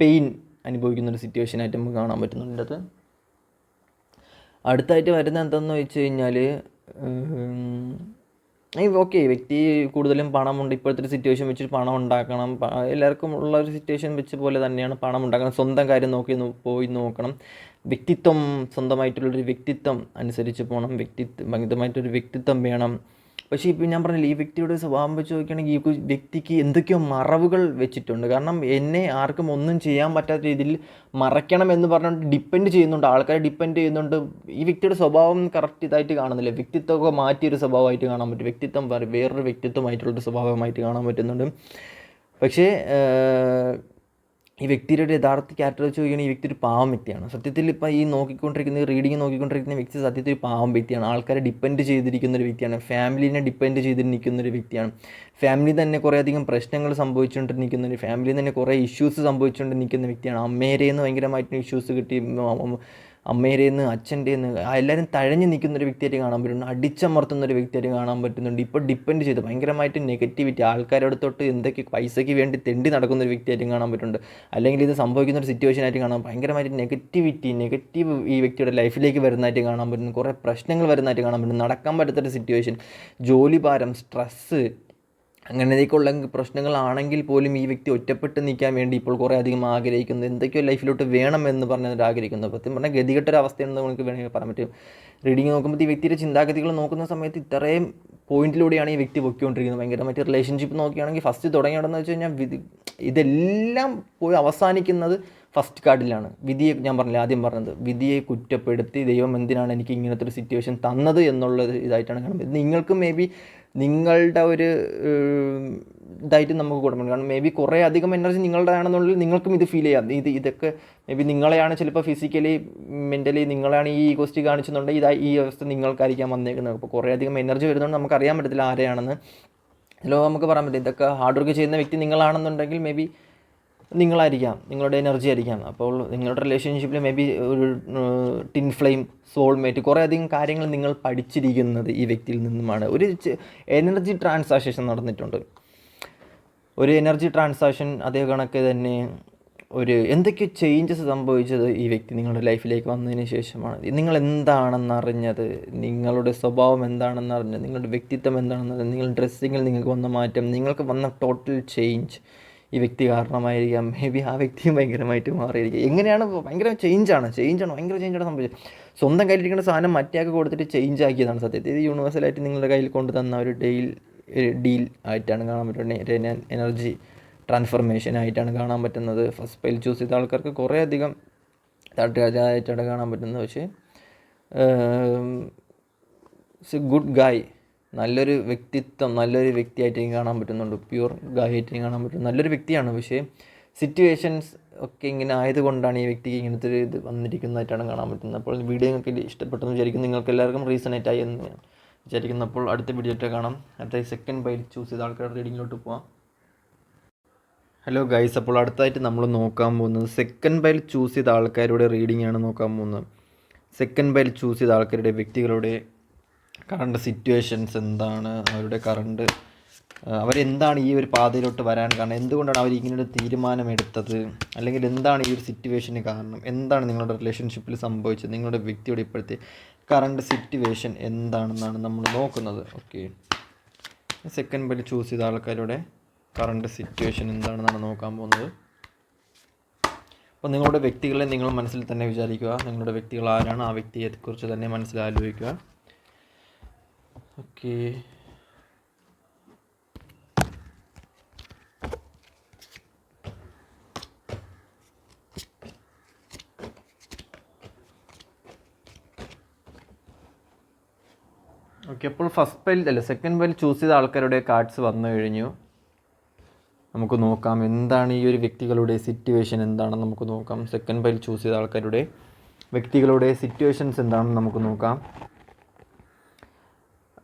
Speaker 1: പെയിൻ അനുഭവിക്കുന്ന ഒരു സിറ്റുവേഷനായിട്ട് നമുക്ക് കാണാൻ പറ്റുന്നുണ്ട് അത്. അടുത്തായിട്ട് വരുന്നത് എന്തെന്ന് വെച്ച് കഴിഞ്ഞാൽ ഓക്കെ വ്യക്തി കൂടുതലും പണമുണ്ട്. ഇപ്പോഴത്തെ ഒരു സിറ്റുവേഷൻ വെച്ച് പണം ഉണ്ടാക്കണം. എല്ലാവർക്കും ഉള്ള ഒരു സിറ്റുവേഷൻ വെച്ച് പോലെ തന്നെയാണ് പണം ഉണ്ടാക്കണം. സ്വന്തം കാര്യം നോക്കി പോയി നോക്കണം. വ്യക്തിത്വം സ്വന്തമായിട്ടുള്ളൊരു വ്യക്തിത്വം അനുസരിച്ച് പോകണം വ്യക്തിത്വം ഭംഗിതമായിട്ടൊരു വ്യക്തിത്വം വേണം. പക്ഷേ ഇപ്പോൾ ഞാൻ പറഞ്ഞില്ല ഈ വ്യക്തിയുടെ സ്വഭാവം വെച്ച് നോക്കുകയാണെങ്കിൽ ഈ വ്യക്തിക്ക് എന്തൊക്കെയോ മറവുകൾ വെച്ചിട്ടുണ്ട്. കാരണം എന്നെ ആർക്കും ഒന്നും ചെയ്യാൻ പറ്റാത്ത രീതിയിൽ മറയ്ക്കണം എന്ന് പറഞ്ഞുകൊണ്ട് ഡിപ്പെൻഡ് ചെയ്യുന്നുണ്ട്. ആൾക്കാരെ ഡിപ്പെൻഡ് ചെയ്യുന്നുണ്ട്. ഈ വ്യക്തിയുടെ സ്വഭാവം കറക്റ്റ് ഇതായിട്ട് കാണുന്നില്ല. വ്യക്തിത്വമൊക്കെ മാറ്റിയൊരു സ്വഭാവമായിട്ട് കാണാൻ പറ്റും. വ്യക്തിത്വം വേറെ- വേറൊരു വ്യക്തിത്വമായിട്ടുള്ളൊരു സ്വഭാവമായിട്ട് കാണാൻ പറ്റുന്നുണ്ട്. പക്ഷേ ഈ വ്യക്തിയുടെ ഒരു യഥാർത്ഥ ക്യാരക്ടർ വെച്ച് നോക്കുകയാണെങ്കിൽ ഈ വ്യക്തി ഒരു പാവം വ്യക്തിയാണ്. സത്യത്തിൽ ഇപ്പോൾ ഈ നോക്കിക്കൊണ്ടിരിക്കുന്ന റീഡിങ് നോക്കിക്കൊണ്ടിരിക്കുന്ന വ്യക്തി സത്യത്തിൽ ഒരു പാവം വ്യക്തിയാണ്. ആൾക്കാരെ ഡിപ്പെൻഡ് ചെയ്തിരിക്കുന്ന ഒരു വ്യക്തിയാണ്. ഫാമിലിനെ ഡിപ്പെൻഡ് ചെയ്തിരിക്കുന്ന ഒരു വ്യക്തിയാണ്. ഫാമിലി തന്നെ കുറേ അധികം പ്രശ്നങ്ങൾ സംഭവിച്ചുകൊണ്ട് നിൽക്കുന്ന ഒരു ഫാമിലി തന്നെ കുറേ ഇഷ്യൂസ് സംഭവിച്ചുകൊണ്ട് നിൽക്കുന്ന വ്യക്തിയാണ്. അമ്മേരെന്ന് ഭയങ്കരമായിട്ട് ഇഷ്യൂസ് കിട്ടി. അമ്മേരെ അച്ഛന്റെന്ന് എല്ലാവരും തഴഞ്ഞു നിൽക്കുന്ന ഒരു വ്യക്തിയായിട്ട് കാണാൻ പറ്റുന്നുണ്ട് അടിച്ചമർത്തുന്ന ഒരു വ്യക്തിയായിട്ട് കാണാൻ പറ്റുന്നുണ്ട്. ഇപ്പോൾ ഡിപ്പെൻഡ് ചെയ്ത് ഭയങ്കരമായിട്ട് നെഗറ്റിവിറ്റി ആൾക്കാരുടെ തൊട്ട് എന്തൊക്കെ പൈസയ്ക്ക് വേണ്ടി തെണ്ടി നടക്കുന്ന ഒരു വ്യക്തിയായിട്ട് കാണാൻ പറ്റുന്നുണ്ട്. അല്ലെങ്കിൽ ഇത് സംഭവിക്കുന്ന ഒരു സിറ്റുവേഷൻ ആയിട്ട് കാണാം ഭയങ്കരമായിട്ട് നെഗറ്റിവിറ്റി നെഗറ്റീവ് ഈ വ്യക്തിയുടെ ലൈഫിലേക്ക് വരുന്നതായിട്ട് കാണാൻ പറ്റുന്നു. കുറേ പ്രശ്നങ്ങൾ വരുന്നതായിട്ട് കാണാൻ പറ്റുന്നു. നടക്കാൻ പറ്റാത്തൊരു സിറ്റുവേഷൻ ജോലി ഭാരം സ്ട്രെസ്സ് അങ്ങനെയൊക്കെയുള്ള പ്രശ്നങ്ങളാണെങ്കിൽ പോലും ഈ വ്യക്തി ഒറ്റപ്പെട്ട് നിൽക്കാൻ വേണ്ടി ഇപ്പോൾ കുറേ അധികം ആഗ്രഹിക്കുന്നു. എന്തൊക്കെയോ ലൈഫിലോട്ട് വേണമെന്ന് പറഞ്ഞിട്ട് ആഗ്രഹിക്കുന്നു. സത്യം പറഞ്ഞാൽ ഗതികെട്ടൊരു അവസ്ഥയെന്ന് നമുക്ക് വേണമെങ്കിൽ പറയാൻ പറ്റും. റീഡിങ് നോക്കുമ്പോൾ ഈ വ്യക്തിയുടെ ചിന്താഗതികൾ നോക്കുന്ന സമയത്ത് ഇത്രയും പോയിന്റിലൂടെയാണ് ഈ വ്യക്തി പൊയ്ക്കൊണ്ടിരിക്കുന്നത്. മറ്റേ റിലേഷൻഷിപ്പ് നോക്കുകയാണെങ്കിൽ ഫസ്റ്റ് തുടങ്ങിയതെന്ന് വെച്ച് കഴിഞ്ഞാൽ വിധി ഇതെല്ലാം പോയി അവസാനിക്കുന്നത് ഫസ്റ്റ് കാർഡിലാണ്. വിധിയെ ഞാൻ പറഞ്ഞില്ല ആദ്യം പറഞ്ഞത്. വിധിയെ കുറ്റപ്പെടുത്തി ദൈവം എന്തിനാണ് എനിക്ക് ഇങ്ങനത്തെ ഒരു സിറ്റുവേഷൻ തന്നത് എന്നുള്ളത് ഇതായിട്ടാണ് കാണുന്നത്. നിങ്ങൾക്ക് മേ ബി നിങ്ങളുടെ ഒരു ഇതായിട്ട് നമുക്ക് കൊടുക്കണം കാരണം മേ ബി കുറേ അധികം എനർജി നിങ്ങളുടെ ആണെന്നുള്ളിൽ നിങ്ങൾക്കും ഇത് ഫീൽ ചെയ്യാം. ഇത് ഇതൊക്കെ മേ ബി നിങ്ങളെയാണ് ചിലപ്പോൾ ഫിസിക്കലി മെന്റലി നിങ്ങളാണ് ഈ ഈഗോസ്റ്റി കാണിച്ചെന്നുണ്ടെങ്കിൽ ഇതാ ഈ അവസ്ഥ നിങ്ങൾക്കായിരിക്കാം വന്നേക്കുന്നത്. അപ്പോൾ കുറേ അധികം എനർജി വരുന്നതുകൊണ്ട് നമുക്ക് അറിയാൻ പറ്റത്തില്ല ആരെയാണെന്ന്. ചിലപ്പോൾ നമുക്ക് പറയാൻ പറ്റും ഇതൊക്കെ ഹാർഡ് വർക്ക് ചെയ്യുന്ന വ്യക്തി നിങ്ങളാണെന്നുണ്ടെങ്കിൽ മേ ബി നിങ്ങളായിരിക്കാം നിങ്ങളുടെ എനർജി ആയിരിക്കാം. അപ്പോൾ നിങ്ങളുടെ റിലേഷൻഷിപ്പിൽ മേ ബി ഒരു ടിൻ ഫ്ലെയിം സോൾമേറ്റ് കുറേയധികം കാര്യങ്ങൾ നിങ്ങൾ പഠിച്ചിരിക്കുന്നത് ഈ വ്യക്തിയിൽ നിന്നുമാണ്. ഒരു എനർജി ട്രാൻസാക്ഷൻ നടന്നിട്ടുണ്ട്. ഒരു എനർജി ട്രാൻസാക്ഷൻ അതേ കണക്ക് തന്നെ ഒരു എന്തൊക്കെയോ ചേഞ്ചസ് സംഭവിച്ചത് ഈ വ്യക്തി നിങ്ങളുടെ ലൈഫിലേക്ക് വന്നതിന് ശേഷമാണ്? നിങ്ങൾ എന്താണെന്ന് അറിഞ്ഞത്? നിങ്ങളുടെ സ്വഭാവം എന്താണെന്ന് അറിഞ്ഞത്? നിങ്ങളുടെ വ്യക്തിത്വം എന്താണെന്ന് അറിഞ്ഞത്? നിങ്ങളുടെ ഡ്രസ്സിങ്ങിൽ നിങ്ങൾക്ക് വന്ന മാറ്റം? നിങ്ങൾക്ക് വന്ന ടോട്ടൽ ചേഞ്ച് ഈ വ്യക്തി കാരണമായിരിക്കാം. മേ ബി ആ വ്യക്തിയും ഭയങ്കരമായിട്ട് മാറിയിരിക്കും. എങ്ങനെയാണ് ഭയങ്കര ചേഞ്ചാണ് ചേഞ്ചാണ് ഭയങ്കര ചേഞ്ചാണ് സംഭവിച്ചത്. സ്വന്തം കയ്യിലിരിക്കുന്ന സാധനം മറ്റേക്ക് കൊടുത്തിട്ട് ചേഞ്ച് ആക്കിയതാണ് സത്യത്തിൽ ഇത് യൂണിവേഴ്സലായിട്ട് നിങ്ങളുടെ കയ്യിൽ കൊണ്ട് തന്ന ഒരു ഡെയിൽ ഡീൽ ആയിട്ടാണ് കാണാൻ പറ്റുന്നത്. എനർജി ട്രാൻസ്ഫർമേഷൻ ആയിട്ടാണ് കാണാൻ പറ്റുന്നത്. ഫസ്റ്റ് പൈൽ ചൂസ് ചെയ്ത ആൾക്കാർക്ക് കുറേ അധികം തട്ടുകാരായിട്ടാണ് കാണാൻ പറ്റുന്നത്. പക്ഷേ ഗുഡ് ഗായ് നല്ലൊരു വ്യക്തിത്വം നല്ലൊരു വ്യക്തിയായിട്ട് എനിക്ക് കാണാൻ പറ്റുന്നുണ്ട്. പ്യൂർ ഗായ് ആയിട്ട് എനിക്ക് കാണാൻ പറ്റും നല്ലൊരു വ്യക്തിയാണ്. പക്ഷേ സിറ്റുവേഷൻസ് ഒക്കെ ഇങ്ങനെ ആയതുകൊണ്ടാണ് ഈ വ്യക്തിക്ക് ഇങ്ങനത്തെ ഒരു ഇത് വന്നിരിക്കുന്നതായിട്ടാണ് കാണാൻ പറ്റുന്നത്. അപ്പോൾ വീഡിയോ നിങ്ങൾക്ക് ഇഷ്ടപ്പെട്ടെന്ന് വിചാരിക്കും നിങ്ങൾക്ക് എല്ലാവർക്കും റീസണേറ്റ് ആയി എന്ന് വിചാരിക്കുന്നു അപ്പോൾ അടുത്ത വീഡിയോയിട്ട് കാണാം. അടുത്ത സെക്കൻഡ് ബൈൽ ചൂസ് ചെയ്ത ആൾക്കാരുടെ റീഡിങ്ങിലോട്ട് പോവാം. ഹലോ ഗൈസ് അപ്പോൾ അടുത്തായിട്ട് നമ്മൾ നോക്കാൻ പോകുന്നത് സെക്കൻഡ് ബൈൽ ചൂസ് ചെയ്ത ആൾക്കാരുടെ റീഡിംഗ് ആണ് നോക്കാൻ പോകുന്നത്. സെക്കൻഡ് ബൈൽ ചൂസ് ചെയ്ത ആൾക്കാരുടെ വ്യക്തികളുടെ കറണ്ട് സിറ്റുവേഷൻസ് എന്താണ് അവരുടെ കറണ്ട് അവരെന്താണ് ഈ ഒരു പാതയിലോട്ട് വരാൻ കാരണം? എന്തുകൊണ്ടാണ് അവർ ഇങ്ങനെ ഒരു തീരുമാനമെടുത്തത്? അല്ലെങ്കിൽ എന്താണ് ഈ ഒരു സിറ്റുവേഷന് കാരണം? എന്താണ് നിങ്ങളുടെ റിലേഷൻഷിപ്പിൽ സംഭവിച്ചത്? നിങ്ങളുടെ വ്യക്തിയുടെ ഇപ്പോഴത്തെ കറണ്ട് സിറ്റുവേഷൻ എന്താണെന്നാണ് നമ്മൾ നോക്കുന്നത്. ഓക്കെ സെക്കൻഡ് ബെൽ ചൂസ് ചെയ്ത ആൾക്കാരുടെ കറണ്ട് സിറ്റുവേഷൻ എന്താണെന്നാണ് നോക്കാൻ പോകുന്നത്. അപ്പോൾ നിങ്ങളുടെ വ്യക്തികളെ നിങ്ങൾ മനസ്സിൽ തന്നെ വിചാരിക്കുക. നിങ്ങളുടെ വ്യക്തികൾ ആരാണ്? ആ വ്യക്തിയെക്കുറിച്ച് തന്നെ മനസ്സിൽ ആലോചിക്കുക. ഓക്കെ. ഓക്കെ അപ്പോൾ ഫസ്റ്റ് ബെൽ അല്ല? സെക്കൻഡ് ബെൽ ചൂസ് ചെയ്ത ആൾക്കാരുടെ കാർഡ്സ് വന്നു കഴിഞ്ഞു. നമുക്ക് നോക്കാം എന്താണ് ഈ ഒരു വ്യക്തികളുടെ സിറ്റുവേഷൻ എന്താണെന്ന് നമുക്ക് നോക്കാം. സെക്കൻഡ് ബെൽ ചൂസ് ചെയ്ത ആൾക്കാരുടെ വ്യക്തികളുടെ സിറ്റുവേഷൻസ് എന്താണെന്ന് നമുക്ക് നോക്കാം.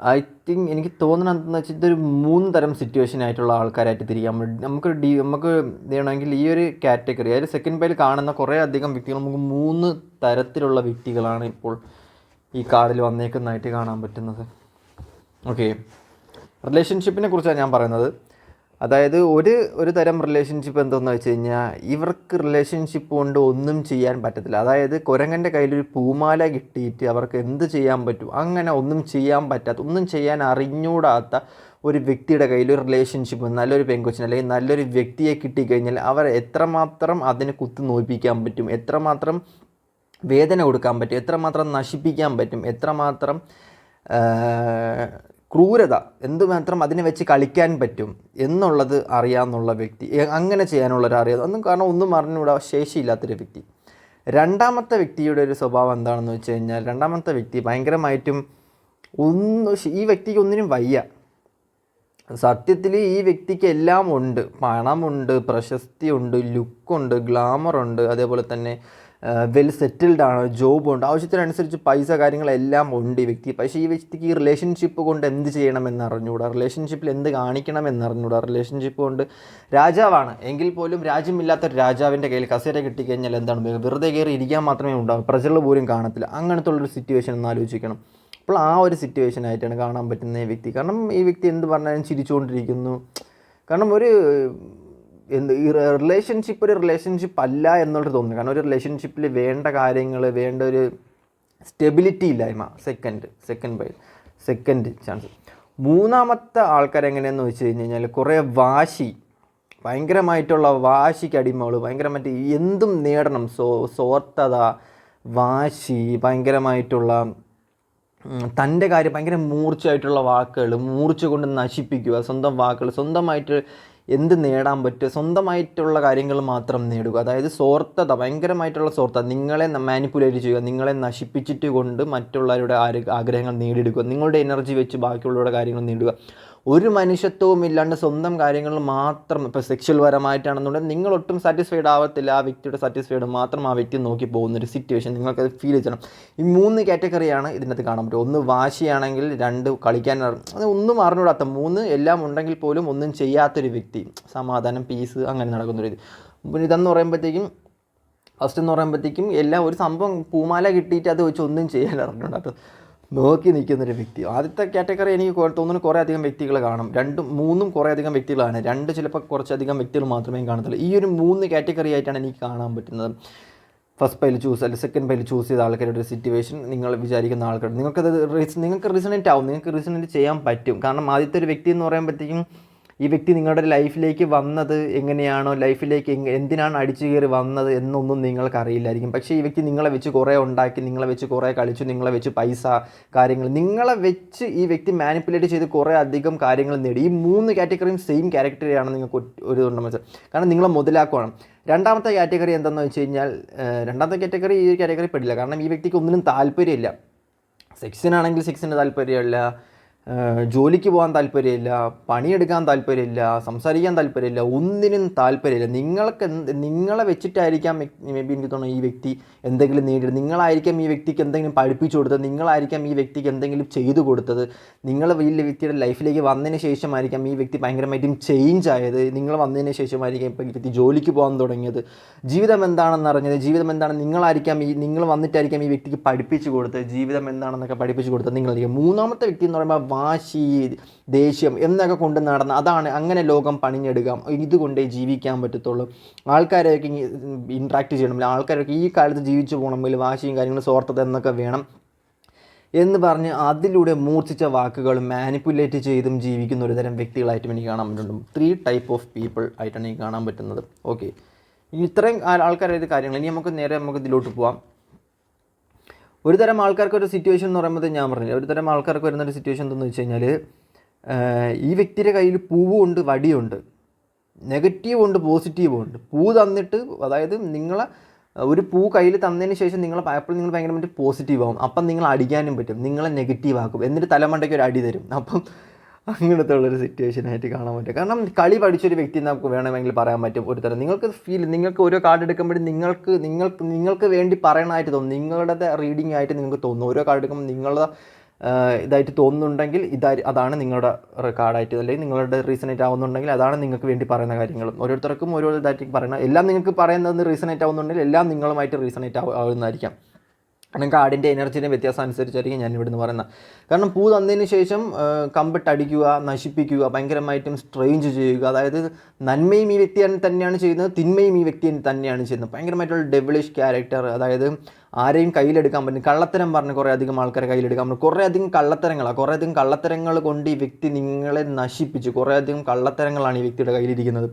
Speaker 1: ഐ തിങ്ക് എനിക്ക് തോന്നുന്നത് എന്താണെന്ന് വെച്ചാൽ ഇതൊരു മൂന്ന് തരം സിറ്റുവേഷൻ ആയിട്ടുള്ള ആൾക്കാരായിട്ട് തിരിക്കാം നമുക്ക് ഡി നമുക്ക് ഇത് ചെയ്യണമെങ്കിൽ ഈ ഒരു കാറ്റഗറി അതായത് സെക്കൻഡ് പേയിൽ കാണുന്ന കുറേ അധികം വ്യക്തികൾ നമുക്ക് മൂന്ന് തരത്തിലുള്ള വ്യക്തികളാണ് ഇപ്പോൾ ഈ കാർഡിൽ വന്നേക്കുന്നതായിട്ട് കാണാൻ പറ്റുന്നത്. ഓക്കെ റിലേഷൻഷിപ്പിനെ കുറിച്ചാണ് ഞാൻ പറയുന്നത്. അതായത് ഒരു ഒരു തരം റിലേഷൻഷിപ്പ് എന്തെന്ന് വെച്ച് കഴിഞ്ഞാൽ ഇവർക്ക് റിലേഷൻഷിപ്പ് കൊണ്ട് ഒന്നും ചെയ്യാൻ പറ്റത്തില്ല. അതായത് കുരങ്ങന്റെ കയ്യിലൊരു പൂമാല കിട്ടിയിട്ട് അവർക്ക് എന്ത് ചെയ്യാൻ പറ്റും? അങ്ങനെ ഒന്നും ചെയ്യാൻ പറ്റാത്ത ഒന്നും ചെയ്യാൻ അറിഞ്ഞൂടാത്ത ഒരു വ്യക്തിയുടെ കയ്യിൽ ഒരു റിലേഷൻഷിപ്പ് നല്ലൊരു പെങ്കൊച്ചിന് അല്ലെങ്കിൽ നല്ലൊരു വ്യക്തിയെ കിട്ടിക്കഴിഞ്ഞാൽ അവർ എത്രമാത്രം അതിനെ കുത്തി നോയിപ്പിക്കാൻ പറ്റും? എത്രമാത്രം വേദന കൊടുക്കാൻ പറ്റും? എത്രമാത്രം നശിപ്പിക്കാൻ പറ്റും? എത്രമാത്രം ക്രൂരത എന്തുമാത്രം അതിനെ വെച്ച് കളിക്കാൻ പറ്റും എന്നുള്ളത് അറിയാമെന്നുള്ള വ്യക്തി അങ്ങനെ ചെയ്യാനുള്ളൊരു അറിയാം ഒന്നും കാരണം ഒന്നും അറിഞ്ഞുകൂടാ ശേഷിയില്ലാത്തൊരു വ്യക്തി. രണ്ടാമത്തെ വ്യക്തിയുടെ ഒരു സ്വഭാവം എന്താണെന്ന് വെച്ച് കഴിഞ്ഞാൽ രണ്ടാമത്തെ വ്യക്തി ഭയങ്കരമായിട്ടും ഒന്ന് ഈ വ്യക്തിക്ക് ഒന്നിനും വയ്യ. സത്യത്തിൽ ഈ വ്യക്തിക്ക് എല്ലാം ഉണ്ട്. പണമുണ്ട് പ്രശസ്തിയുണ്ട് ലുക്കുണ്ട് ഗ്ലാമറുണ്ട് അതേപോലെ തന്നെ വെൽ സെറ്റിൽഡ് ആണ് ജോബുണ്ട്. ആവശ്യത്തിനനുസരിച്ച് പൈസ കാര്യങ്ങളെല്ലാം ഉണ്ട് ഈ വ്യക്തി. പക്ഷേ ഈ വ്യക്തിക്ക് ഈ റിലേഷൻഷിപ്പ് കൊണ്ട് എന്ത് ചെയ്യണമെന്ന് അറിഞ്ഞുകൂടാ റിലേഷൻഷിപ്പിൽ എന്ത് കാണിക്കണമെന്ന് അറിഞ്ഞൂടാ? റിലേഷൻഷിപ്പ് കൊണ്ട് രാജാവാണ്. എങ്കിൽ പോലും രാജ്യമില്ലാത്ത രാജാവിന്റെ കയ്യിൽ കസേര കിട്ടിക്കഴിഞ്ഞാൽ എന്താണ് വെറുതെ കയറി ഇരിക്കാൻ മാത്രമേ ഉണ്ടാവും പ്രജകൾ പോലും കാണത്തില്ല. അങ്ങനത്തെ ഉള്ളൊരു സിറ്റുവേഷൻ ഒന്ന് ആലോചിക്കണം. അപ്പോൾ ആ ഒരു സിറ്റുവേഷൻ ആയിട്ടാണ് കാണാൻ പറ്റുന്ന ഈ വ്യക്തി. കാരണം ഈ വ്യക്തി എന്ത് പറഞ്ഞാലും ചിരിച്ചുകൊണ്ടിരിക്കുന്നു. കാരണം ഒരു എന്ത് ഈ റിലേഷൻഷിപ്പ് ഒരു റിലേഷൻഷിപ്പ് അല്ല എന്നുള്ളത് തോന്നുന്നു. കാരണം ഒരു റിലേഷൻഷിപ്പിൽ വേണ്ട കാര്യങ്ങൾ വേണ്ട ഒരു സ്റ്റെബിലിറ്റി ഇല്ലായ്മ second second by second chance മൂന്നാമത്തെ ആൾക്കാർ എങ്ങനെയെന്ന് വെച്ച് കഴിഞ്ഞ് കഴിഞ്ഞാൽ കുറേ വാശി ഭയങ്കരമായിട്ടുള്ള വാശിക്ക് അടിമകൾ ഭയങ്കരമായിട്ട് എന്തും നേടണം. സോ സോർത്തത വാശി ഭയങ്കരമായിട്ടുള്ള തന്റെ കാര്യം ഭയങ്കര മൂർച്ചയായിട്ടുള്ള വാക്കുകൾ മൂർച്ച കൊണ്ട് നശിപ്പിക്കുക സ്വന്തം വാക്കുകൾ സ്വന്തമായിട്ട് എന്ത് നേടാൻ പറ്റുക? സ്വന്തമായിട്ടുള്ള കാര്യങ്ങൾ മാത്രം നേടുക. അതായത് സ്വാർത്ഥത ഭയങ്കരമായിട്ടുള്ള സ്വാർത്ഥത. നിങ്ങളെ മാനിപ്പുലേറ്റ് ചെയ്യുക. നിങ്ങളെ നശിപ്പിച്ചിട്ട് കൊണ്ട് മറ്റുള്ളവരുടെ ആഗ്രഹങ്ങൾ നേടിയെടുക്കുക. നിങ്ങളുടെ എനർജി വെച്ച് ബാക്കിയുള്ളവരുടെ കാര്യങ്ങൾ നേടുക. ഒരു മനുഷ്യത്വവും ഇല്ലാണ്ട് സ്വന്തം കാര്യങ്ങൾ മാത്രം ഇപ്പോൾ സെക്ഷൽ പരമായിട്ടാണെന്നുണ്ടെങ്കിൽ നിങ്ങൾ ഒട്ടും സാറ്റിസ്ഫൈഡ് ആവത്തില്ല. ആ വ്യക്തിയുടെ സാറ്റിസ്ഫൈഡ് മാത്രം ആ വ്യക്തി നോക്കി പോകുന്ന ഒരു സിറ്റുവേഷൻ നിങ്ങൾക്കത് ഫീൽ ചെയ്യണം. ഈ മൂന്ന് കാറ്റഗറിയാണ് ഇതിനകത്ത് കാണാൻ പറ്റും ഒന്ന് വാശിയാണെങ്കിൽ രണ്ട് കളിക്കാൻ അത് ഒന്നും അറിഞ്ഞൂടാത്ത മൂന്ന് എല്ലാം ഉണ്ടെങ്കിൽ പോലും ഒന്നും ചെയ്യാത്തൊരു വ്യക്തി. സമാധാനം പീസ് അങ്ങനെ നടക്കുന്നൊരു ഇത് പിന്നെ ഇതെന്ന് പറയുമ്പോഴത്തേക്കും ഫസ്റ്റ് എന്ന് പറയുമ്പോഴത്തേക്കും എല്ലാം ഒരു സംഭവം പൂമാല കിട്ടിയിട്ട് അത് വെച്ച് ഒന്നും ചെയ്യാൻ അറിഞ്ഞൂടാത്ത നോക്കി നിൽക്കുന്നൊരു വ്യക്തി. ആദ്യത്തെ കാറ്റഗറി എനിക്ക് തോന്നുന്നു കുറേ അധികം വ്യക്തികൾ കാണും രണ്ടും മൂന്നും കുറേ അധികം വ്യക്തികളാണ്. രണ്ട് ചിലപ്പോൾ കുറച്ചധികം വ്യക്തികൾ മാത്രമേ കാണത്തുള്ളൂ. ഈ ഒരു മൂന്ന് കാറ്റഗറി ആയിട്ടാണ് എനിക്ക് കാണാൻ പറ്റുന്നത്. ഫസ്റ്റ് പൈൽ ചൂസ് അല്ലെങ്കിൽ സെക്കൻഡ് പൈൽ ചൂസ് ചെയ്ത ആൾക്കാരുടെ ഒരു സിറ്റുവേഷൻ നിങ്ങൾ വിചാരിക്കുന്ന ആൾക്കാർ നിങ്ങൾക്കത് നിങ്ങൾക്ക് റീസണേറ്റ് ആവും. നിങ്ങൾക്ക് റീസണേറ്റ് ചെയ്യാൻ പറ്റും. കാരണം ആദ്യത്തെ ഒരു വ്യക്തി എന്ന് പറയുമ്പോഴത്തേക്കും ഈ വ്യക്തി നിങ്ങളുടെ ലൈഫിലേക്ക് വന്നത് എങ്ങനെയാണോ ലൈഫിലേക്ക് എന്തിനാണ് അടിച്ചു കയറി വന്നത് എന്നൊന്നും നിങ്ങൾക്ക് അറിയില്ലായിരിക്കും പക്ഷേ ഈ വ്യക്തി നിങ്ങളെ വെച്ച് കുറേ ഉണ്ടാക്കി നിങ്ങളെ വെച്ച് കുറേ കളിച്ചു നിങ്ങളെ വെച്ച് പൈസ കാര്യങ്ങൾ നിങ്ങളെ വെച്ച് ഈ വ്യക്തി മാനിപ്പുലേറ്റ് ചെയ്ത് കുറേ അധികം കാര്യങ്ങൾ നേടി. ഈ മൂന്ന് കാറ്റഗറിയും സെയിം ക്യാരക്ടറിയാണ് നിങ്ങൾക്ക് ഒരു ഉണ്ടെന്ന് കാരണം നിങ്ങളെ മുതലാക്കുവാണ്. രണ്ടാമത്തെ കാറ്റഗറി എന്താണെന്ന് വെച്ച് കഴിഞ്ഞാൽ രണ്ടാമത്തെ കാറ്റഗറി ഈ കാറ്റഗറി പെടില്ല. കാരണം ഈ വ്യക്തിക്ക് ഒന്നിനും താല്പര്യമില്ല. സെക്സിനാണെങ്കിൽ സെക്സിന് താല്പര്യമില്ല. ജോലിക്ക് പോകാൻ താല്പര്യമില്ല പണിയെടുക്കാൻ താല്പര്യമില്ല സംസാരിക്കാൻ താല്പര്യമില്ല ഒന്നിനും താല്പര്യമില്ല. നിങ്ങൾക്ക് എന്ത് നിങ്ങളെ വെച്ചിട്ടായിരിക്കാം മേ ബി എനിക്ക് തോന്നുന്നു ഈ വ്യക്തി എന്തെങ്കിലും നേടി നിങ്ങളായിരിക്കാം ഈ വ്യക്തിക്ക് എന്തെങ്കിലും പഠിപ്പിച്ചു കൊടുത്തത്. നിങ്ങളായിരിക്കാം ഈ വ്യക്തിക്ക് എന്തെങ്കിലും ചെയ്തു കൊടുത്തത്. നിങ്ങൾ വലിയ വ്യക്തിയുടെ ലൈഫിലേക്ക് വന്നതിന് ശേഷമായിരിക്കാം ഈ വ്യക്തി ഭയങ്കരമായിട്ടും ചേഞ്ച് ആയത്. നിങ്ങൾ വന്നതിന് ശേഷമായിരിക്കാം ഇപ്പോൾ ഈ വ്യക്തി ജോലിക്ക് പോകാൻ തുടങ്ങിയത്. ജീവിതം എന്താണെന്ന് അറിഞ്ഞത്? ജീവിതം എന്താണ് നിങ്ങളായിരിക്കാം ഈ നിങ്ങൾ വന്നിട്ടായിരിക്കാം ഈ വ്യക്തിക്ക് പഠിപ്പിച്ചു കൊടുത്തത്? ജീവിതം എന്താണെന്നൊക്കെ പഠിപ്പിച്ചു കൊടുത്തത് നിങ്ങളായിരിക്കും. മൂന്നാമത്തെ വ്യക്തി എന്ന് പറയുമ്പോൾ വാശി ദേഷ്യം എന്നൊക്കെ കൊണ്ട് നടന്ന അതാണ് അങ്ങനെ ലോകം പണിഞ്ഞെടുക്കാം ഇതുകൊണ്ടേ ജീവിക്കാൻ പറ്റത്തുള്ളൂ. ആൾക്കാരെയൊക്കെ ഇൻട്രാക്ട് ചെയ്യണമെങ്കിൽ ആൾക്കാരൊക്കെ ഈ കാലത്ത് ജീവിച്ചു പോകണമെങ്കിൽ വാശിയും കാര്യങ്ങളും സ്വാർത്ഥത എന്നൊക്കെ വേണം എന്ന് പറഞ്ഞ് അതിലൂടെ മൂർച്ഛിച്ച വാക്കുകൾ മാനിപ്പുലേറ്റ് ചെയ്തും ജീവിക്കുന്ന ഒരു തരം വ്യക്തികളായിട്ടും എനിക്ക് കാണാൻ പറ്റുന്നുണ്ട്. ത്രീ ടൈപ്പ് ഓഫ് പീപ്പിൾ ആയിട്ടാണ് എനിക്ക് കാണാൻ പറ്റുന്നത്. ഓക്കെ ഇത്രയും ആൾക്കാരായത് കാര്യങ്ങൾ. ഇനി നമുക്ക് നേരെ നമുക്ക് ഇതിലോട്ട് പോവാം. ഒരു തരം ആൾക്കാർക്ക് ഒരു സിറ്റുവേഷൻ എന്ന് പറയുമ്പോൾ ഞാൻ പറഞ്ഞില്ല ഒരു തരം ആൾക്കാർക്ക് വരുന്ന ഒരു സിറ്റുവേഷൻ എന്തെന്ന് വെച്ച് കഴിഞ്ഞാൽ ഈ വ്യക്തിയുടെ കയ്യിൽ പൂവുണ്ട് വടിയുണ്ട്. നെഗറ്റീവ് ഉണ്ട് പോസിറ്റീവ് ഉണ്ട്. പൂ തന്നിട്ട് അതായത് നിങ്ങളെ ഒരു പൂ കയ്യിൽ തന്നതിന് ശേഷം നിങ്ങൾ അപ്പോൾ നിങ്ങൾ ഭയങ്കരമായിട്ട് പോസിറ്റീവ് ആവും. അപ്പം നിങ്ങൾ അടിക്കാനും പറ്റും. നിങ്ങളെ നെഗറ്റീവ് ആക്കും. എന്നിട്ട് തലമണ്ടയ്ക്ക് ഒരു അടി തരും. അപ്പം അങ്ങനത്തെ ഉള്ളൊരു സിറ്റുവേഷൻ ആയിട്ട് കാണാൻ പറ്റും. കാരണം കളി പഠിച്ചൊരു വ്യക്തി നമുക്ക് വേണമെങ്കിൽ പറയാൻ പറ്റും ഒരു തരം. നിങ്ങൾക്ക് ഫീൽ നിങ്ങൾക്ക് ഓരോ കാർഡ് എടുക്കുമ്പോഴും നിങ്ങൾക്ക് നിങ്ങൾക്ക് നിങ്ങൾക്ക് വേണ്ടി പറയണമായിട്ട് തോന്നും. നിങ്ങളുടെ റീഡിംഗ് ആയിട്ട് നിങ്ങൾക്ക് തോന്നും. ഓരോ കാർഡ് എടുക്കുമ്പോൾ നിങ്ങളുടെ ഇതായിട്ട് തോന്നുന്നുണ്ടെങ്കിൽ ഇതായി അതാണ് നിങ്ങളുടെ കാർഡായിട്ട് അല്ലെങ്കിൽ നിങ്ങളുടെ റീസണേറ്റ് ആവുന്നുണ്ടെങ്കിൽ അതാണ് നിങ്ങൾക്ക് വേണ്ടി പറയുന്ന കാര്യങ്ങളും. ഓരോരുത്തർക്കും ഓരോ ഇതായിട്ട് പറയണം എല്ലാം നിങ്ങൾക്ക് പറയുന്നത് റീസണേറ്റ് ആവുന്നുണ്ടെങ്കിൽ എല്ലാം നിങ്ങളുമായിട്ട് റീസണേറ്റ് ആവുന്നതായിരിക്കാം. കാരണം കാടിന്റെ എനർജിന്റെ വ്യത്യാസം അനുസരിച്ചായിരിക്കും ഞാൻ ഇവിടുന്ന് പറയുന്നത്. കാരണം പൂ തന്നതിന് ശേഷം കമ്പിട്ടടിക്കുക നശിപ്പിക്കുക ഭയങ്കരമായിട്ടും സ്ട്രെയിഞ്ച് ചെയ്യുക. അതായത് നന്മയും ഈ വ്യക്തി തന്നെയാണ് ചെയ്യുന്നത് തിന്മയും ഈ വ്യക്തി തന്നെയാണ് ചെയ്യുന്നത്. ഭയങ്കരമായിട്ടുള്ള ഡെവിളിഷ് ക്യാരക്ടർ അതായത് ആരെയും കയ്യിലെടുക്കാൻ പറ്റും കള്ളത്തരം പറഞ്ഞ് കുറേ അധികം ആൾക്കാരെ കയ്യിലെടുക്കാൻ പറ്റും കുറേ അധികം കള്ളത്തരങ്ങളാണ് കുറേ അധികം കള്ളത്തരങ്ങൾ കൊണ്ട് ഈ വ്യക്തി നിങ്ങളെ നശിപ്പിച്ചു. കുറേ അധികം കള്ളത്തരങ്ങളാണ് ഈ വ്യക്തിയുടെ കയ്യിലിരിക്കുന്നത്.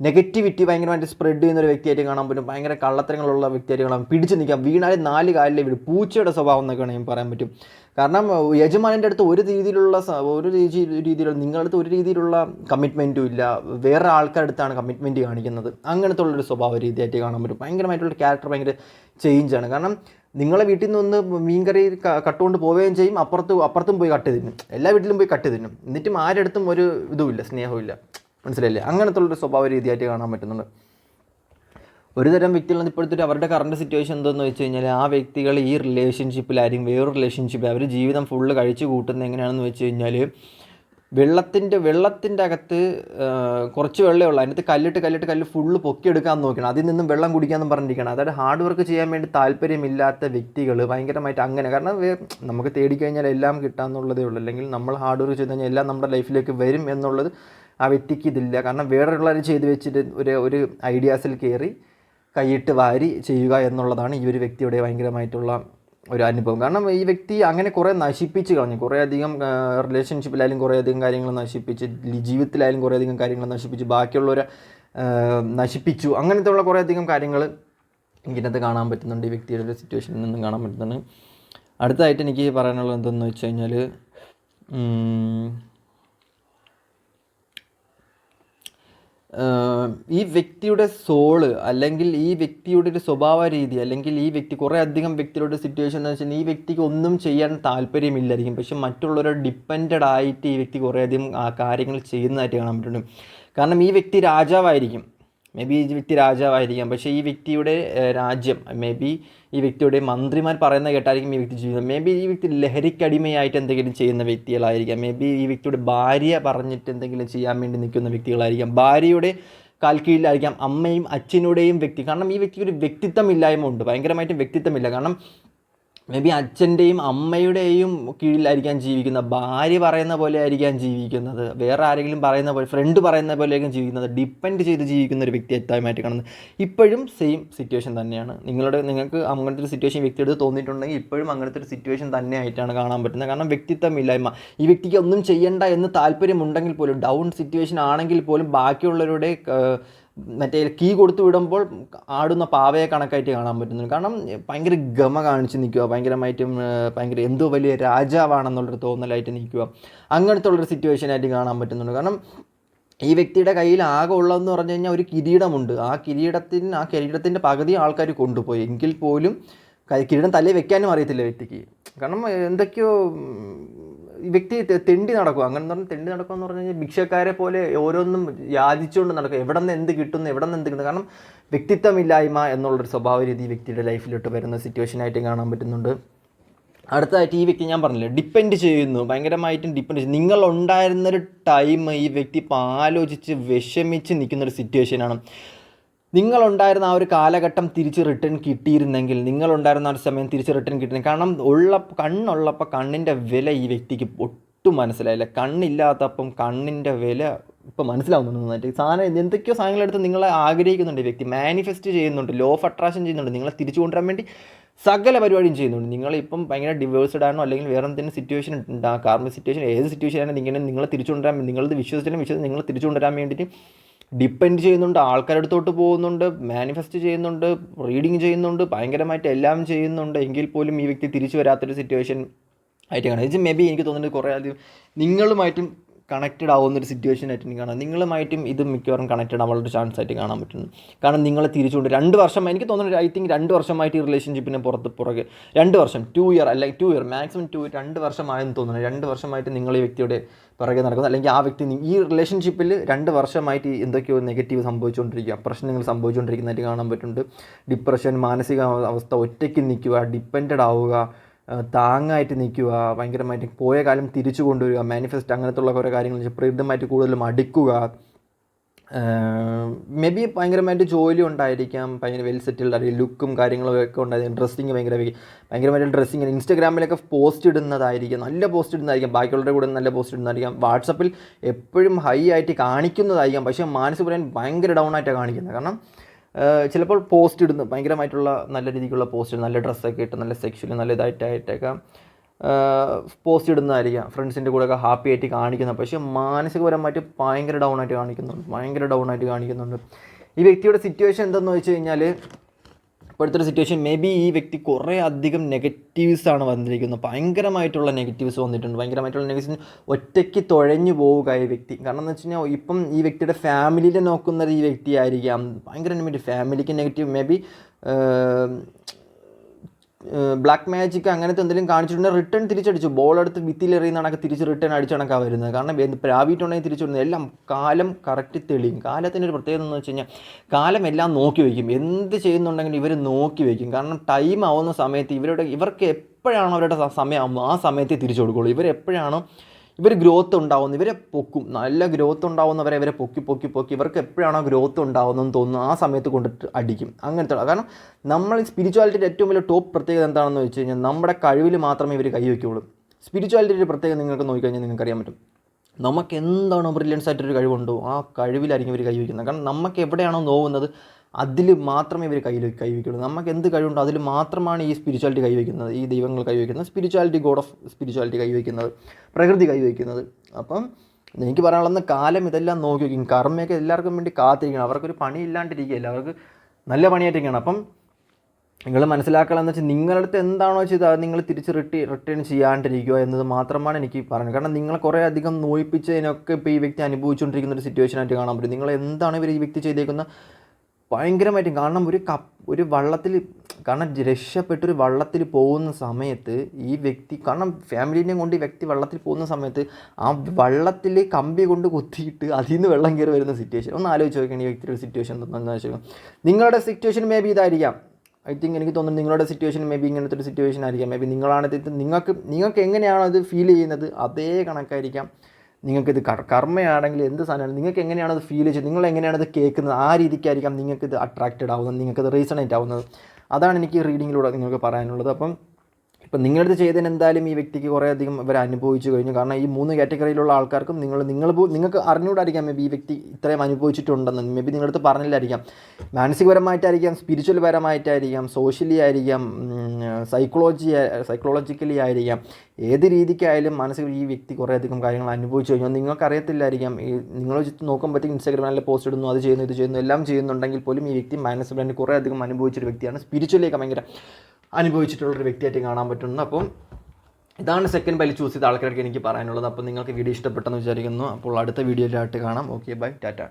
Speaker 1: നെഗറ്റിവിറ്റി ഭയങ്കരമായിട്ട് സ്പ്രെഡ് ചെയ്യുന്ന ഒരു വ്യക്തിയായിട്ട് കാണാൻ പറ്റും. ഭയങ്കര കള്ളത്തരങ്ങളുള്ള വ്യക്തിയായിട്ട് കാണാം പിടിച്ച് നിൽക്കാം. വീണാലും നാല് കാലിലെ വീട്. പൂച്ചയുടെ സ്വഭാവം എന്നൊക്കെ വേണമെങ്കിൽ പറയാൻ പറ്റും. കാരണം യജമാനന്റെ അടുത്ത് ഒരു രീതിയിലുള്ള ഒരു രീതി രീതിയിലുള്ള നിങ്ങളുടെ അടുത്ത് ഒരു രീതിയിലുള്ള കമ്മിറ്റ്മെന്റും ഇല്ല. വേറെ ആൾക്കാരുടെ അടുത്താണ് കമ്മിറ്റ്മെന്റ് കാണിക്കുന്നത്. അങ്ങനത്തെ ഉള്ളൊരു സ്വഭാവ രീതിയായിട്ട് കാണാൻ പറ്റും. ഭയങ്കരമായിട്ടുള്ള ക്യാരക്ടർ ഭയങ്കര ചേഞ്ചാണ് കാരണം നിങ്ങളെ വീട്ടിൽ നിന്ന് മീൻകറി കട്ടുകൊണ്ട് പോവുകയും ചെയ്യും. അപ്പുറത്ത് അപ്പുറത്തും പോയി കട്ട് തിന്നും. എല്ലാ വീട്ടിലും പോയി കട്ട് തിന്നും. എന്നിട്ടും ആരെടുത്തും ഒരു ഇതുമില്ല സ്നേഹമില്ല മനസ്സിലായില്ലേ? അങ്ങനത്തെ ഉള്ളൊരു സ്വഭാവ രീതിയായിട്ട് കാണാൻ പറ്റുന്നുണ്ട്. ഒരു തരം വ്യക്തികൾ ഇപ്പോഴത്തെ അവരുടെ കറണ്ട് സിറ്റുവേഷൻ എന്തെന്ന് വെച്ച് കഴിഞ്ഞാൽ ആ വ്യക്തികൾ ഈ റിലേഷൻഷിപ്പിൽ റിലേഷൻഷിപ്പിലായിരിക്കും വേറൊരു റിലേഷൻഷിപ്പ് അവർ ജീവിതം ഫുള്ള് കഴിച്ചു കൂട്ടുന്നത് എങ്ങനെയാണെന്ന് വെച്ച് കഴിഞ്ഞാൽ വെള്ളത്തിന്റെ വെള്ളത്തിന്റെ അകത്ത് കുറച്ച് വെള്ളമേ ഉള്ളൂ. അതിനകത്ത് കല്ലിട്ട് കല്ലിട്ട് കല്ല് ഫുള്ള് പൊക്കിയെടുക്കാൻ നോക്കണം. അതിൽ നിന്നും വെള്ളം കുടിക്കാമെന്ന് പറഞ്ഞിരിക്കണം. അതായത് ഹാർഡ് വർക്ക് ചെയ്യാൻ വേണ്ടി താല്പര്യമില്ലാത്ത വ്യക്തികൾ ഭയങ്കരമായിട്ട് അങ്ങനെ. കാരണം നമുക്ക് തേടിക്കഴിഞ്ഞാൽ എല്ലാം കിട്ടാമെന്നുള്ളതേ ഉള്ളൂ. അല്ലെങ്കിൽ നമ്മൾ ഹാർഡ് വർക്ക് ചെയ്ത് കഴിഞ്ഞാൽ എല്ലാം നമ്മുടെ ലൈഫിലേക്ക് വരും എന്നുള്ളത് ആ വ്യക്തിക്ക് ഇതില്ല. കാരണം വേറെയുള്ളവർ ചെയ്ത് വെച്ചിട്ട് ഒരു ഒരു ഐഡിയാസിൽ കയറി കൈയിട്ട് വാരി ചെയ്യുക എന്നുള്ളതാണ് ഈ ഒരു വ്യക്തിയുടെ ഭയങ്കരമായിട്ടുള്ള ഒരു അനുഭവം. കാരണം ഈ വ്യക്തി അങ്ങനെ കുറേ നശിപ്പിച്ച് കളഞ്ഞു. കുറേ അധികം റിലേഷൻഷിപ്പിലായാലും കുറേ അധികം കാര്യങ്ങൾ നശിപ്പിച്ച് ജീവിതത്തിലായാലും കുറേ അധികം കാര്യങ്ങൾ നശിപ്പിച്ച് ബാക്കിയുള്ളവരെ നശിപ്പിച്ചു. അങ്ങനത്തെ ഉള്ള കുറേ അധികം കാര്യങ്ങൾ എനിക്കിനകത്ത് കാണാൻ പറ്റുന്നുണ്ട്. ഈ വ്യക്തിയുടെ ഒരു സിറ്റുവേഷനിൽ നിന്നും കാണാൻ പറ്റുന്നുണ്ട്. അടുത്തതായിട്ട് എനിക്ക് പറയാനുള്ളത് എന്തെന്ന് വെച്ച് കഴിഞ്ഞാൽ ഈ വ്യക്തിയുടെ സോൾ അല്ലെങ്കിൽ ഈ വ്യക്തിയുടെ ഒരു സ്വഭാവ രീതി അല്ലെങ്കിൽ ഈ വ്യക്തി കുറേ അധികം വ്യക്തികളുടെ സിറ്റുവേഷൻ എന്ന് വെച്ചാൽ ഈ വ്യക്തിക്ക് ഒന്നും ചെയ്യാൻ താല്പര്യമില്ലായിരിക്കും. പക്ഷെ മറ്റുള്ളവരെ ഡിപ്പെൻഡഡ് ആയിട്ട് ഈ വ്യക്തി കുറേയധികം ആ കാര്യങ്ങൾ ചെയ്യുന്നതായിട്ട് കാണാൻ പറ്റുന്നുണ്ട്. കാരണം ഈ വ്യക്തി രാജാവായിരിക്കും. മേ ബി ഈ വ്യക്തി രാജാവായിരിക്കാം. പക്ഷേ ഈ വ്യക്തിയുടെ രാജ്യം മേ ബി ഈ വ്യക്തിയുടെ മന്ത്രിമാർ പറയുന്ന കേട്ടായിരിക്കും ഈ വ്യക്തി ജീവിതം. മേ ബി ഈ വ്യക്തി ലഹരിക്കടിമയായിട്ട് എന്തെങ്കിലും ചെയ്യുന്ന വ്യക്തികളായിരിക്കാം. മേ ബി ഈ വ്യക്തിയുടെ ഭാര്യ പറഞ്ഞിട്ട് എന്തെങ്കിലും ചെയ്യാൻ വേണ്ടി നിൽക്കുന്ന വ്യക്തികളായിരിക്കാം. ഭാര്യയുടെ കാൽക്കീഴിലായിരിക്കാം അമ്മയും അച്ഛനുടെയും വ്യക്തി. കാരണം ഈ വ്യക്തിക്ക് ഒരു വ്യക്തിത്വം ഇല്ലായ്മ ഉണ്ട്. ഭയങ്കരമായിട്ടും വ്യക്തിത്വമില്ല. കാരണം മേ ബി അച്ഛന്റെയും അമ്മയുടെയും കീഴിലായിരിക്കാം ജീവിക്കുന്നത്. ഭാര്യ പറയുന്ന പോലെ ആയിരിക്കാം ജീവിക്കുന്നത്. വേറെ ആരെങ്കിലും പറയുന്ന പോലെ ഫ്രണ്ട് പറയുന്ന പോലെയായിരിക്കും ജീവിക്കുന്നത്. ഡിപ്പെൻഡ് ചെയ്ത് ജീവിക്കുന്ന ഒരു വ്യക്തി എത്താമായിട്ട് കാണുന്നത്. ഇപ്പോഴും സെയിം സിറ്റുവേഷൻ തന്നെയാണ്. നിങ്ങളുടെ നിങ്ങൾക്ക് അങ്ങനത്തെ ഒരു സിറ്റുവേഷൻ വ്യക്തിയെടുത്ത് തോന്നിയിട്ടുണ്ടെങ്കിൽ ഇപ്പോഴും അങ്ങനത്തെ ഒരു സിറ്റുവേഷൻ തന്നെയായിട്ടാണ് കാണാൻ പറ്റുന്നത്. കാരണം വ്യക്തിത്വം ഇല്ലായ്മ ഈ വ്യക്തിക്ക് ഒന്നും ചെയ്യേണ്ട എന്ന് താല്പര്യമുണ്ടെങ്കിൽ പോലും ഡൗൺ സിറ്റുവേഷൻ ആണെങ്കിൽ പോലും ബാക്കിയുള്ളവരുടെ മറ്റേ കീ കൊടുത്തു വിടുമ്പോൾ ആടുന്ന പാവയെ കണക്കായിട്ട് കാണാൻ പറ്റുന്നു കാരണം ഭയങ്കര ഗമ കാണിച്ച് നിൽക്കുക ഭയങ്കരമായിട്ടും ഭയങ്കര എന്തോ വലിയ രാജാവാണെന്നുള്ളൊരു തോന്നലായിട്ട് നിൽക്കുക. അങ്ങനത്തെ ഉള്ളൊരു സിറ്റുവേഷനായിട്ട് കാണാൻ പറ്റുന്നുണ്ട്. കാരണം ഈ വ്യക്തിയുടെ കയ്യിൽ ആകെ ഉള്ളതെന്ന് പറഞ്ഞു കഴിഞ്ഞാൽ ഒരു കിരീടമുണ്ട്. ആ കിരീടത്തിന് ആ കിരീടത്തിന്റെ പകുതി ആൾക്കാർ കൊണ്ടുപോയി. എങ്കിൽ പോലും കിരീടം തലയിൽ വെക്കാനും അറിയത്തില്ല വ്യക്തിക്ക്. കാരണം എന്തൊക്കെയോ വ്യക്തി തെണ്ടി നടക്കും. അങ്ങനെ പറഞ്ഞാൽ തെണ്ടി നടക്കുക എന്ന് പറഞ്ഞു കഴിഞ്ഞാൽ ഭിക്ഷക്കാരെ പോലെ ഓരോന്നും യാചിച്ചുകൊണ്ട് നടക്കുക എവിടെ നിന്ന് എന്ത് കിട്ടുന്നു എവിടെ നിന്ന് എന്ത് കിട്ടുന്നു. കാരണം വ്യക്തിത്വമില്ലായ്മ എന്നുള്ളൊരു സ്വഭാവ രീതി വ്യക്തിയുടെ ലൈഫിലോട്ട് വരുന്ന സിറ്റുവേഷനായിട്ട് കാണാൻ പറ്റുന്നുണ്ട്. അടുത്തതായിട്ട് ഈ വ്യക്തി ഞാൻ പറഞ്ഞില്ലേ ഡിപ്പെൻഡ് ചെയ്യുന്നു. ഭയങ്കരമായിട്ടും ഡിപ്പെൻഡ് ചെയ്യുന്നു. നിങ്ങൾ ഉണ്ടായിരുന്നൊരു ടൈം ഈ വ്യക്തി ഇപ്പോൾ ആലോചിച്ച് വിഷമിച്ച് നിൽക്കുന്നൊരു സിറ്റുവേഷനാണ് നിങ്ങളുണ്ടായിരുന്ന ആ ഒരു കാലഘട്ടം തിരിച്ച് റിട്ടേൺ കിട്ടിയിരുന്നെങ്കിൽ നിങ്ങളുണ്ടായിരുന്ന ആ ഒരു സമയം തിരിച്ച് റിട്ടേൺ കിട്ടുന്നത് കാരണം ഉള്ള കണ്ണുള്ളപ്പോൾ കണ്ണിന്റെ വില ഈ വ്യക്തിക്ക് ഒട്ടും മനസ്സിലായില്ല. കണ്ണില്ലാത്തപ്പം കണ്ണിന്റെ വില ഇപ്പം മനസ്സിലാവുന്നുണ്ട് നന്നായിട്ട് സാധനം എന്തൊക്കെയോ സാധനങ്ങളെടുത്ത് നിങ്ങളെ ആഗ്രഹിക്കുന്നുണ്ട് വ്യക്തി. മാനിഫെസ്റ്റ് ചെയ്യുന്നുണ്ട് ലോ ഓഫ് അട്രാക്ഷൻ ചെയ്യുന്നുണ്ട്. നിങ്ങളെ തിരിച്ചു കൊണ്ടുവരാൻ വേണ്ടി സകല പരിപാടിയും ചെയ്യുന്നുണ്ട്. നിങ്ങളിപ്പം ഭയങ്കര ഡിവേഴ്സ്ഡ് ആണോ അല്ലെങ്കിൽ വേറെ എന്തെങ്കിലും സിറ്റുവേഷൻ ഉണ്ടാകും കാരണം സിറ്റുവേഷൻ ഏത് സിറ്റുവേഷൻ ആണെങ്കിൽ ഇങ്ങനെ നിങ്ങളെ തിരിച്ചു കൊണ്ടുവരാൻ നിങ്ങളത് വിശ്വസിച്ചാലും വിശ്വസിച്ച് നിങ്ങളെ തിരിച്ചു കൊണ്ടുവരാൻ വേണ്ടിയിട്ട് ഡിപ്പെൻഡ് ചെയ്യുന്നുണ്ട് ആൾക്കാരുടെ അടുത്തോട്ട് പോകുന്നുണ്ട് മാനിഫെസ്റ്റ് ചെയ്യുന്നുണ്ട് റീഡിങ് ചെയ്യുന്നുണ്ട് ഭയങ്കരമായിട്ട് എല്ലാം ചെയ്യുന്നുണ്ട്. എങ്കിൽ പോലും ഈ വ്യക്തി തിരിച്ചു വരാത്തൊരു സിറ്റുവേഷൻ ആയിട്ട് കാണാം. ഇത് മേ ബി എനിക്ക് തോന്നുന്നത് കുറേ അധികം നിങ്ങളുമായിട്ടും കണക്റ്റഡ് ആവുന്ന ഒരു സിറ്റുവേഷൻ ആയിട്ട് എനിക്ക് കാണാം. നിങ്ങളുമായിട്ടും ഇത് മിക്കവാറും കണക്റ്റഡ് ആവാനുള്ള ചാൻസ് ആയിട്ട് കാണാൻ പറ്റുന്നു. കാരണം നിങ്ങളെ തിരിച്ചുകൊണ്ട് രണ്ട് വർഷം എനിക്ക് തോന്നുന്നു ഐ തിങ്ക് രണ്ട് വർഷമായിട്ട് ഈ റിലേഷൻഷിപ്പിന് പുറത്ത് പുറകെ രണ്ട് വർഷം ടു ഇയർ അല്ലെങ്കിൽ ടു ഇയർ മാക്സിമം ടു രണ്ട് വർഷമായെന്ന് തോന്നുന്നു. രണ്ട് വർഷമായിട്ട് നിങ്ങൾ ഈ വ്യക്തിയുടെ പിറകെ നടക്കുന്നു അല്ലെങ്കിൽ ആ വ്യക്തി ഈ റിലേഷൻഷിപ്പിൽ രണ്ട് വർഷമായിട്ട് എന്തൊക്കെയോ നെഗറ്റീവ് സംഭവിച്ചുകൊണ്ടിരിക്കുക പ്രശ്നങ്ങൾ സംഭവിച്ചുകൊണ്ടിരിക്കുന്നതായിട്ട് കാണാൻ പറ്റുന്നുണ്ട്. ഡിപ്രഷൻ മാനസിക അവസ്ഥ ഒറ്റയ്ക്ക് നിൽക്കുക ഡിപ്പെൻഡ് ആവുക താങ്ങായിട്ട് നിൽക്കുക ഭയങ്കരമായിട്ട് പോയ കാലം തിരിച്ചു കൊണ്ടുവരിക മാനിഫെസ്റ്റ് അങ്ങനത്തെ ഉള്ള കുറേ കാര്യങ്ങൾ പ്രകൃതമായിട്ട് കൂടുതലും മടിക്കുക മേ ബി ഭയങ്കരമായിട്ട് ജോലി ഉണ്ടായിരിക്കാം. ഭയങ്കര വെൽ സെറ്റിൽഡ് ആയിരിക്കും ലുക്കും കാര്യങ്ങളും ഒക്കെ ഉണ്ടായിരിക്കും. ഡ്രസ്സിങ് ഭയങ്കര ഭയങ്കരമായിട്ട് ഡ്രസ്സിങ് ഇൻസ്റ്റാഗ്രാമിലൊക്കെ പോസ്റ്റ് ഇടുന്നതായിരിക്കും. നല്ല പോസ്റ്റ് ഇടുന്നതായിരിക്കും. ബാക്കിയുള്ളവരുടെ കൂടെ നല്ല പോസ്റ്റ് ഇടുന്നതായിരിക്കാം. വാട്സപ്പിൽ എപ്പോഴും ഹൈ ആയിട്ട് കാണിക്കുന്നതായിരിക്കാം. പക്ഷേ പറയാൻ ഭയങ്കര ഡൗൺ ആയിട്ടാണ് കാണിക്കുന്നത്. കാരണം ചിലപ്പോൾ പോസ്റ്റ് ഇടുന്നു. ഭയങ്കരമായിട്ടുള്ള നല്ല രീതിക്കുള്ള പോസ്റ്റ് നല്ല ഡ്രസ്സൊക്കെ ഇട്ട് നല്ല സെക്ഷൽ നല്ല ഇതായിട്ടായിട്ടൊക്കെ പോസ്റ്റ് ഇടുന്നതായിരിക്കാം. ഫ്രണ്ട്സിന്റെ കൂടെയൊക്കെ ഹാപ്പി ആയിട്ട് കാണിക്കുന്നത്. പക്ഷേ മാനസികപരമായിട്ട് ഭയങ്കര ഡൗൺ ആയിട്ട് കാണിക്കുന്നുണ്ട്. ഭയങ്കര ഡൗൺ ആയിട്ട് കാണിക്കുന്നുണ്ട്. ഈ വ്യക്തിയുടെ സിറ്റുവേഷൻ എന്തെന്ന് വെച്ച് കഴിഞ്ഞാൽ ഇപ്പോഴത്തെ ഒരു സിറ്റുവേഷൻ മേ ബി ഈ വ്യക്തി കുറേ അധികം നെഗറ്റീവ്സ് ആണ് വന്നിരിക്കുന്നത്. ഭയങ്കരമായിട്ടുള്ള നെഗറ്റീവ്സ് വന്നിട്ടുണ്ട്. ഭയങ്കരമായിട്ടുള്ള നെഗറ്റീവ്സ് ഒറ്റയ്ക്ക് തുഴഞ്ഞു പോവുക ഈ വ്യക്തി. കാരണം എന്ന് വെച്ച് കഴിഞ്ഞാൽ ഇപ്പം ഈ വ്യക്തിയുടെ ഫാമിലിയിൽ നോക്കുന്നത് ഈ വ്യക്തിയായിരിക്കാം. ഭയങ്കര ഫാമിലിക്ക് negative maybe black magic അങ്ങനത്തെ എന്തെങ്കിലും കാണിച്ചിട്ടുണ്ടെങ്കിൽ റിട്ടേൺ തിരിച്ചടിച്ചു. ബോൾ എടുത്ത് വിത്തിൽ എറിയുന്നതാണൊക്കെ തിരിച്ച് റിട്ടേൺ അടിച്ചണക്കാണ് വരുന്നത്. കാരണം എന്ത് പ്രാവിയിട്ടുണ്ടെങ്കിൽ തിരിച്ചു വരുന്നത്. എല്ലാം കാലം കറക്റ്റ് തെളിയും. കാലത്തിന്റെ ഒരു പ്രത്യേകത എന്ന് വെച്ച് കഴിഞ്ഞാൽ കാലം എല്ലാം നോക്കി വയ്ക്കും. എന്ത് ചെയ്യുന്നുണ്ടെങ്കിലും ഇവർ നോക്കി വയ്ക്കും. കാരണം ടൈം ആവുന്ന സമയത്ത് ഇവരുടെ ഇവർക്ക് എപ്പോഴാണോ അവരുടെ സമയം ആ സമയത്ത് തിരിച്ചു കൊടുക്കുള്ളൂ. ഇവർ എപ്പോഴാണോ ഇവർ ഗ്രോത്ത് ഉണ്ടാവുന്ന. ഇവരെ പൊക്കും. നല്ല ഗ്രോത്ത് ഉണ്ടാവുന്നവരെ ഇവരെ പൊക്കി പൊക്കി പൊക്കി. ഇവർക്ക് എപ്പോഴാണോ ഗ്രോത്ത് ഉണ്ടാവുന്നതെന്ന് തോന്നുന്നു. ആ സമയത്ത് കൊണ്ടിട്ട് അടിക്കും. അങ്ങനത്തെ കാരണം നമ്മൾ സ്പിരിച്വാലിറ്റിയുടെ ഏറ്റവും വലിയ ടോപ്പ് പ്രത്യേകത എന്താണെന്ന് വെച്ച് കഴിഞ്ഞാൽ നമ്മുടെ കഴിവിൽ മാത്രമേ ഇവർ കൈവയ്ക്കുള്ളൂ സ്പിരിച്വാലിറ്റിയുടെ പ്രത്യേകത നിങ്ങൾക്ക് നോക്കിക്കഴിഞ്ഞാൽ നിങ്ങൾക്ക് അറിയാൻ പറ്റും. നമുക്ക് എന്താണോ ബ്രില്യൻസ് ആയിട്ടൊരു കഴിവുണ്ടോ ആ കഴിവിലായിരിക്കും ഇവർ കൈവയ്ക്കുന്നത് കാരണം നമുക്ക് എവിടെയാണോ നോവുന്നത് അതിൽ മാത്രമേ ഇവർ കൈ കൈവയ്ക്കുള്ളൂ. നമുക്ക് എന്ത് കഴിവുണ്ടോ അതിൽ മാത്രമാണ് ഈ സ്പിരിച്വാലിറ്റി കൈവയ്ക്കുന്നത്. ഈ ദൈവങ്ങൾ കൈവയ്ക്കുന്നത് സ്പിരിച്വാലിറ്റി ഗോഡ് ഓഫ് സ്പിരിച്വാലിറ്റി കൈവയ്ക്കുന്നത് പ്രകൃതി കൈവയ്ക്കുന്നത്. അപ്പം എനിക്ക് പറയാനുള്ളത് കാലം ഇതെല്ലാം നോക്കി വയ്ക്കും കർമ്മയൊക്കെ എല്ലാവർക്കും വേണ്ടി കാത്തിരിക്കണം. അവർക്കൊരു പണി ഇല്ലാണ്ടിരിക്കുകയല്ല അവർക്ക് നല്ല പണിയായിട്ടിരിക്കണം അപ്പം നിങ്ങൾ മനസ്സിലാക്കണമെന്ന് വെച്ചാൽ നിങ്ങളുടെ അടുത്ത് എന്താണോ ചെയ്ത് അത് നിങ്ങൾ തിരിച്ച് റിട്ടേ റിട്ടേൺ ചെയ്യാണ്ടിരിക്കുക എന്നത് മാത്രമാണ് എനിക്ക് പറയുന്നത്. കാരണം നിങ്ങൾ കുറേ അധികം നോയിപ്പിച്ചതിനൊക്കെ ഇപ്പോൾ ഈ വ്യക്തി അനുഭവിച്ചുകൊണ്ടിരിക്കുന്ന ഒരു സിറ്റുവേഷൻ ആയിട്ട് കാണാൻ പറ്റും. നിങ്ങൾ എന്താണ് ഇവർ ഈ വ്യക്തി ചെയ്തേക്കുന്ന ഭയങ്കരമായിട്ടും കാരണം ഒരു കപ്പ് ഒരു വള്ളത്തിൽ കാരണം രക്ഷപ്പെട്ടൊരു വള്ളത്തിൽ പോകുന്ന സമയത്ത് ഈ വ്യക്തി കാരണം ഫാമിലീനെ കൊണ്ട് ഈ വ്യക്തി വള്ളത്തിൽ പോകുന്ന സമയത്ത് ആ വള്ളത്തിൽ കമ്പി കൊണ്ട് കുത്തിയിട്ട് അതിൽ നിന്ന് വെള്ളം കയറി വരുന്ന സിറ്റുവേഷൻ ഒന്ന് ആലോചിച്ച് നോക്കണം ഈ വ്യക്തിയുടെ സിറ്റുവേഷൻ എന്താണെന്ന് വെച്ചാൽ നിങ്ങളുടെ സിറ്റുവേഷൻ മേ ബി ഇതായിരിക്കാം. ഐ തിങ്ക് എനിക്ക് തോന്നുന്നു നിങ്ങളുടെ സിറ്റുവേഷൻ മേ ബി ഇങ്ങനത്തെ ഒരു സിറ്റുവേഷൻ ആയിരിക്കാം. മേ ബി നിങ്ങളാണ് നിങ്ങൾക്ക് നിങ്ങൾക്ക് എങ്ങനെയാണോ അത് ഫീൽ ചെയ്യുന്നത്? അതേ കണക്കായിരിക്കാം. നിങ്ങൾക്കിത് കർ കർമ്മയാണെങ്കിൽ എന്ത് സാധനമാണ് നിങ്ങൾക്ക് എങ്ങനെയാണ് അത് ഫീൽ ചെയ്യുന്നത് നിങ്ങൾ എങ്ങനെയാണ് അത് കേൾക്കുന്നത്? ആ രീതിക്കായിരിക്കാം നിങ്ങൾക്കിത് അട്രാക്റ്റഡ് ആവുന്നത് നിങ്ങൾക്കത് റീസണേറ്റ് ആവുന്നത്. അതാണ് എനിക്ക് റീഡിങ്ങിലൂടെ നിങ്ങൾക്ക് പറയാനുള്ളത്. അപ്പം ഇപ്പം നിങ്ങളടുത്ത് ചെയ്തതിന് എന്തായാലും ഈ വ്യക്തിക്ക് കുറേ അധികം ഇവർ അനുഭവിച്ചു കഴിഞ്ഞു. കാരണം ഈ മൂന്ന് കാറ്റഗറിയിലുള്ള ആൾക്കാർക്കും നിങ്ങൾ നിങ്ങൾ നിങ്ങൾക്ക് അറിഞ്ഞുകൂടായിരിക്കാം മേ ബി ഈ വ്യക്തി ഇത്രയും അനുഭവിച്ചിട്ടുണ്ടെന്ന്. മേ ബി നിങ്ങളടുത്ത് പറഞ്ഞില്ലായിരിക്കാം. മാനസികപരമായിട്ടായിരിക്കാം സ്പിരിച്വൽ പരമായിട്ടായിരിക്കാം സോഷ്യലി ആയിരിക്കാം സൈക്കോളജി സൈക്കോളജിക്കലി ആയിരിക്കാം. ഏത് രീതിക്കായാലും മാനസിക ഈ വ്യക്തി കുറേ അധികം കാര്യങ്ങൾ അനുഭവിച്ചു കഴിഞ്ഞു. നിങ്ങൾക്കറിയത്തില്ലായിരിക്കാം ഈ നിങ്ങൾ നോക്കുമ്പോഴത്തേക്കും ഇൻസ്റ്റാഗ്രാമിൽ പോസ്റ്റ് ഇടുന്നു അത് ചെയ്യുന്നു ഇത് ചെയ്യുന്നു എല്ലാം ചെയ്യുന്നുണ്ടെങ്കിൽ പോലും ഈ വ്യക്തി മാനസികമായി കുറേ അധികം അനുഭവിച്ചൊരു വ്യക്തിയാണ്. സ്പിരിച്വലിയൊക്കെ ഭയങ്കര അനുഭവിച്ചിട്ടുള്ളൊരു വ്യക്തിയായിട്ട് കാണാൻ പറ്റുന്നു. അപ്പം ഇതാണ് സെക്കൻഡ് ബൈൽ ചൂസ് ചെയ്ത ആൾക്കാർക്ക് എനിക്ക് പറയാനുള്ളത്. അപ്പോൾ നിങ്ങൾക്ക് വീഡിയോ ഇഷ്ടപ്പെട്ടെന്ന് വിചാരിക്കുന്നു. അപ്പോൾ അടുത്ത വീഡിയോയിലായിട്ട് കാണാം. Okay bye Tata